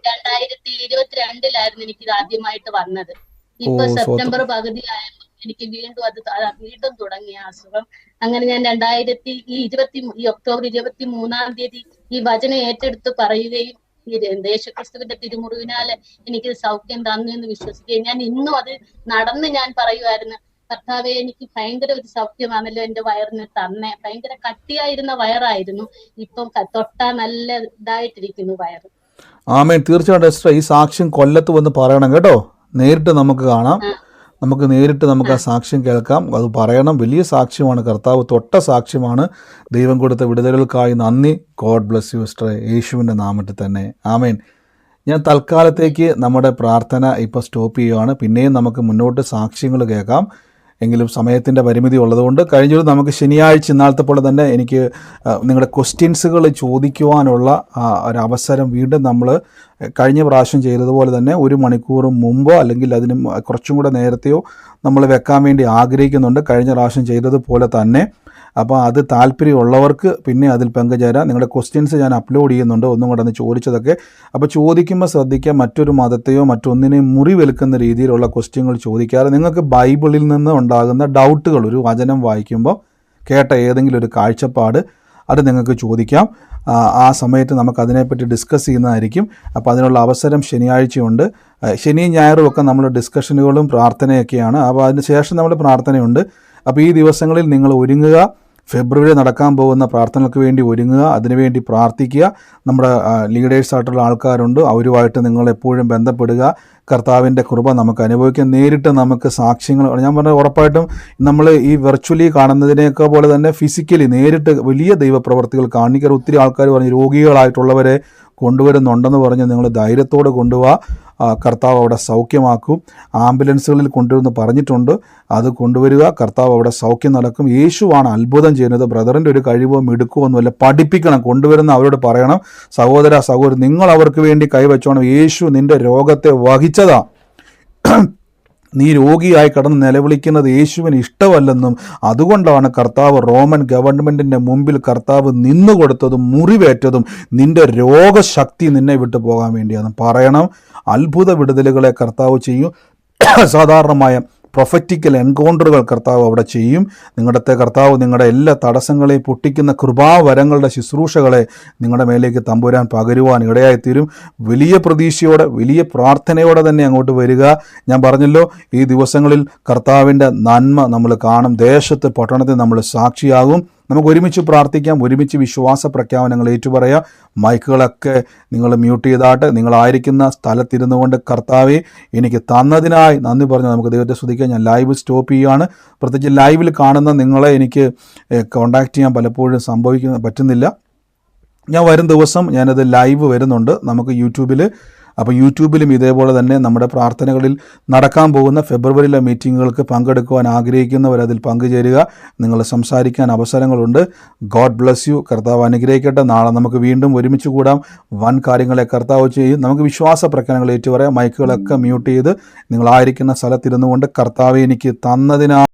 രണ്ടായിരത്തി ഇരുപത്തിരണ്ടിലായിരുന്നു എനിക്ക് ഇത് ആദ്യമായിട്ട് വന്നത്. ഇപ്പൊ സെപ്റ്റംബർ പകുതി ആയപ്പോൾ എനിക്ക് വീണ്ടും അത് വീണ്ടും തുടങ്ങിയ അസുഖം. അങ്ങനെ ഞാൻ രണ്ടായിരത്തി ഈ ഇരുപത്തി ഈ ഒക്ടോബർ ഇരുപത്തി മൂന്നാം തീയതി ഈ വചനം ഏറ്റെടുത്ത് പറയുകയും ഈ യേശുക്രിസ്തുവിന്റെ തിരുമുറിവിനാല് എനിക്ക് സൗഖ്യം തന്നു എന്ന് വിശ്വസിക്കുകയും ഞാൻ ഇന്നും അത് നടന്ന് ഞാൻ പറയുമായിരുന്നു കർത്താവെ എനിക്ക് ഭയങ്കര ഒരു സൗഖ്യമാണല്ലോ എന്റെ വയറിന് തന്നെ. ഭയങ്കര കട്ടിയായിരുന്ന വയറായിരുന്നു. ഇപ്പം തൊട്ടാ നല്ല ഇതായിട്ടിരിക്കുന്നു വയറ്. ആമേൻ. തീർച്ചയായിട്ടും എസ്ട്ര ഈ സാക്ഷ്യം കൊല്ലത്ത് വന്ന് പറയണം കേട്ടോ. നേരിട്ട് നമുക്ക് കാണാം. നമുക്ക് നേരിട്ട് നമുക്ക് ആ സാക്ഷ്യം കേൾക്കാം. അത് പറയണം. വലിയ സാക്ഷ്യമാണ്. കർത്താവ് തൊട്ട സാക്ഷ്യമാണ്. ദൈവം കൊടുത്ത വിടുതലുകൾക്കായി നന്ദി. ഗോഡ് ബ്ലസ് യു എസ്ട്ര യേശുവിന്റെ നാമത്തിൽ തന്നെ. ആമേൻ. ഞാൻ തൽക്കാലത്തേക്ക് നമ്മുടെ പ്രാർത്ഥന ഇപ്പോൾ സ്റ്റോപ്പ് ചെയ്യുകയാണ് പിന്നെയും നമുക്ക് മുന്നോട്ട് സാക്ഷ്യങ്ങൾ കേൾക്കാം. എങ്കിലും സമയത്തിന്റെ പരിമിതി ഉള്ളതുകൊണ്ട് കഴിഞ്ഞൊരു നമുക്ക് ശനിയാഴ്ച ഇന്നാളത്തെ പോലെ തന്നെ എനിക്ക് നിങ്ങളുടെ ക്വസ്റ്റ്യൻസുകൾ ചോദിക്കുവാനുള്ള ഒരവസരം വീണ്ടും നമ്മൾ കഴിഞ്ഞ പ്രാവശ്യം ചെയ്തതുപോലെ തന്നെ ഒരു മണിക്കൂർ മുമ്പോ അല്ലെങ്കിൽ അതിന് കുറച്ചും കൂടെ നേരത്തെയോ നമ്മൾ വെക്കാൻ വേണ്ടി ആഗ്രഹിക്കുന്നുണ്ട്. കഴിഞ്ഞ പ്രാവശ്യം ചെയ്തതുപോലെ തന്നെ അപ്പോൾ അത് താല്പര്യമുള്ളവർക്ക് പിന്നെ അതിൽ പങ്കുചേരാം. നിങ്ങളുടെ ക്വസ്റ്റ്യൻസ് ഞാൻ അപ്ലോഡ് ചെയ്യുന്നുണ്ട്. ഒന്നും കൂടെ ഒന്ന് ചോദിച്ചതൊക്കെ. അപ്പോൾ ചോദിക്കുമ്പോൾ ശ്രദ്ധിക്കുക. മറ്റൊരു മതത്തെയോ മറ്റൊന്നിനെയും മുറിവേൽക്കുന്ന രീതിയിലുള്ള ക്വസ്റ്റ്യങ്ങൾ ചോദിക്കാതെ നിങ്ങൾക്ക് ബൈബിളിൽ നിന്ന് ഉണ്ടാകുന്ന ഡൗട്ടുകൾ ഒരു വചനം വായിക്കുമ്പോൾ കേട്ട ഏതെങ്കിലും ഒരു കാഴ്ചപ്പാട് അത് നിങ്ങൾക്ക് ചോദിക്കാം. ആ, സമയത്ത് നമുക്ക് അതിനെപ്പറ്റി ഡിസ്കസ് ചെയ്യുന്നതായിരിക്കും. അപ്പോൾ അതിനുള്ള അവസരം ശനിയാഴ്ചയുണ്ട്. ശനിയും ഞായറും ഒക്കെ നമ്മൾ ഡിസ്കഷനുകളും പ്രാർത്ഥനയൊക്കെയാണ്. അപ്പോൾ അതിന് ശേഷം നമ്മൾ പ്രാർത്ഥനയുണ്ട്. അപ്പോൾ ഈ ദിവസങ്ങളിൽ നിങ്ങൾ ഒരുങ്ങുക. ഫെബ്രുവരി നടക്കാൻ പോകുന്ന പ്രാർത്ഥനകൾക്ക് വേണ്ടി ഒരുങ്ങുക അതിനുവേണ്ടി പ്രാർത്ഥിക്കുക. നമ്മുടെ ലീഡേഴ്സായിട്ടുള്ള ആൾക്കാരുണ്ട്. അവരുമായിട്ട് നിങ്ങൾ എപ്പോഴും ബന്ധപ്പെടുക. കർത്താവിന്റെ കൃപ നമുക്ക് അനുഭവിക്കാൻ നേരിട്ട് നമുക്ക് സാക്ഷ്യങ്ങൾ ഞാൻ പറഞ്ഞ ഉറപ്പായിട്ടും നമ്മൾ ഈ വെർച്വലി കാണുന്നതിനേക്കാൾ പോലെ തന്നെ ഫിസിക്കലി നേരിട്ട് വലിയ ദൈവപ്രവർത്തികൾ കാണിക്കാൻ ഒത്തിരി ആൾക്കാർ പറഞ്ഞ് രോഗികളായിട്ടുള്ളവരെ കൊണ്ടുവരുന്നുണ്ടെന്ന് പറഞ്ഞ് നിങ്ങൾ ധൈര്യത്തോടെ കൊണ്ടുപോവുക കർത്താവ് അവിടെ സൗഖ്യമാക്കും. ആംബുലൻസുകളിൽ കൊണ്ടുവരുന്നു പറഞ്ഞിട്ടുണ്ട്. അത് കൊണ്ടുവരിക കർത്താവ് അവിടെ സൗഖ്യം നടക്കും. യേശുവാണ് അത്ഭുതം ചെയ്യുന്നത്. ബ്രദറിന്റെ ഒരു കഴിവോ മിടുക്കോ ഒന്നുമല്ല. പഠിപ്പിക്കണം കൊണ്ടുവരുന്ന അവരോട് പറയണം. സഹോദര സഹോദരി നിങ്ങൾ അവർക്ക് വേണ്ടി കൈവച്ചോണം. യേശു നിന്റെ രോഗത്തെ വഹിച്ചതാ. നീ രോഗിയായി കടന്ന് നിലവിളിക്കുന്നത് യേശുവിന് ഇഷ്ടമല്ലെന്നും അതുകൊണ്ടാണ് കർത്താവ് റോമൻ ഗവൺമെന്റിന്റെ മുമ്പിൽ കർത്താവ് നിന്നുകൊടുത്തതും മുറിവേറ്റതും നിന്റെ രോഗശക്തി നിന്നെ വിട്ടു പോകാൻ വേണ്ടിയാണ് പറയണം. അത്ഭുത വിടുതലുകളെ കർത്താവ് ചെയ്യും. സാധാരണമായ പ്രൊഫറ്റിക്കൽ എൻകൗണ്ടറുകൾ കർത്താവ് അവിടെ ചെയ്യും. നിങ്ങളുടെ കർത്താവ് നിങ്ങളുടെ എല്ലാ തടസ്സങ്ങളെയും പൊട്ടിക്കുന്ന കൃപാവരങ്ങളുടെ ശുശ്രൂഷകളെ നിങ്ങളുടെ മേലേക്ക് തമ്പുരാൻ പകരുവാൻ ഇടയായിത്തീരും. വലിയ പ്രതീക്ഷയോടെ വലിയ പ്രാർത്ഥനയോടെ തന്നെ അങ്ങോട്ട് വരിക. ഞാൻ പറഞ്ഞല്ലോ ഈ ദിവസങ്ങളിൽ കർത്താവിന്റെ നന്മ നമ്മൾ കാണും. ദേശത്ത് പട്ടണത്തിൽ നമ്മൾ സാക്ഷിയാകും. നമുക്ക് ഒരുമിച്ച് പ്രാർത്ഥിക്കാം ഒരുമിച്ച് വിശ്വാസ പ്രഖ്യാപനങ്ങൾ ഏറ്റുപറയാം മൈക്കുകളൊക്കെ നിങ്ങൾ മ്യൂട്ട് ചെയ്താട്ട് നിങ്ങളായിരിക്കുന്ന സ്ഥലത്തിരുന്നു കൊണ്ട് കർത്താവെ എനിക്ക് തന്നതിനായി നന്ദി പറഞ്ഞ് നമുക്ക് ദൈവത്തെ ശ്രദ്ധിക്കാം ഞാൻ ലൈവ് സ്റ്റോപ്പ് ചെയ്യുകയാണ് പ്രത്യേകിച്ച് ലൈവിൽ കാണുന്ന നിങ്ങളെ എനിക്ക് കോണ്ടാക്ട് ചെയ്യാൻ പലപ്പോഴും സംഭവിക്കുന്ന പറ്റുന്നില്ല. ഞാൻ വരും ദിവസം ഞാനത് ലൈവ് വരുന്നുണ്ട്. നമുക്ക് യൂട്യൂബിൽ അപ്പോൾ യൂട്യൂബിലും ഇതേപോലെ തന്നെ നമ്മുടെ പ്രാർത്ഥനകളിൽ നടക്കാൻ പോകുന്ന ഫെബ്രുവരിയിലെ മീറ്റിങ്ങുകൾക്ക് പങ്കെടുക്കുവാൻ ആഗ്രഹിക്കുന്നവർ അതിൽ പങ്കുചേരുക. നിങ്ങൾ സംസാരിക്കാൻ അവസരങ്ങളുണ്ട്. God bless you. കർത്താവ് അനുഗ്രഹിക്കട്ടെ. നാളെ നമുക്ക് വീണ്ടും ഒരുമിച്ച് കൂടാം. വൻ കാര്യങ്ങളെ കർത്താവ് ചെയ്യും. നമുക്ക് വിശ്വാസ പ്രകടനങ്ങൾ ഏറ്റുപറയാം. മൈക്കുകളൊക്കെ മ്യൂട്ട് ചെയ്ത് നിങ്ങളായിരിക്കുന്ന സ്ഥലത്തിരുന്നു കൊണ്ട് കർത്താവ് എനിക്ക് തന്നതിനാ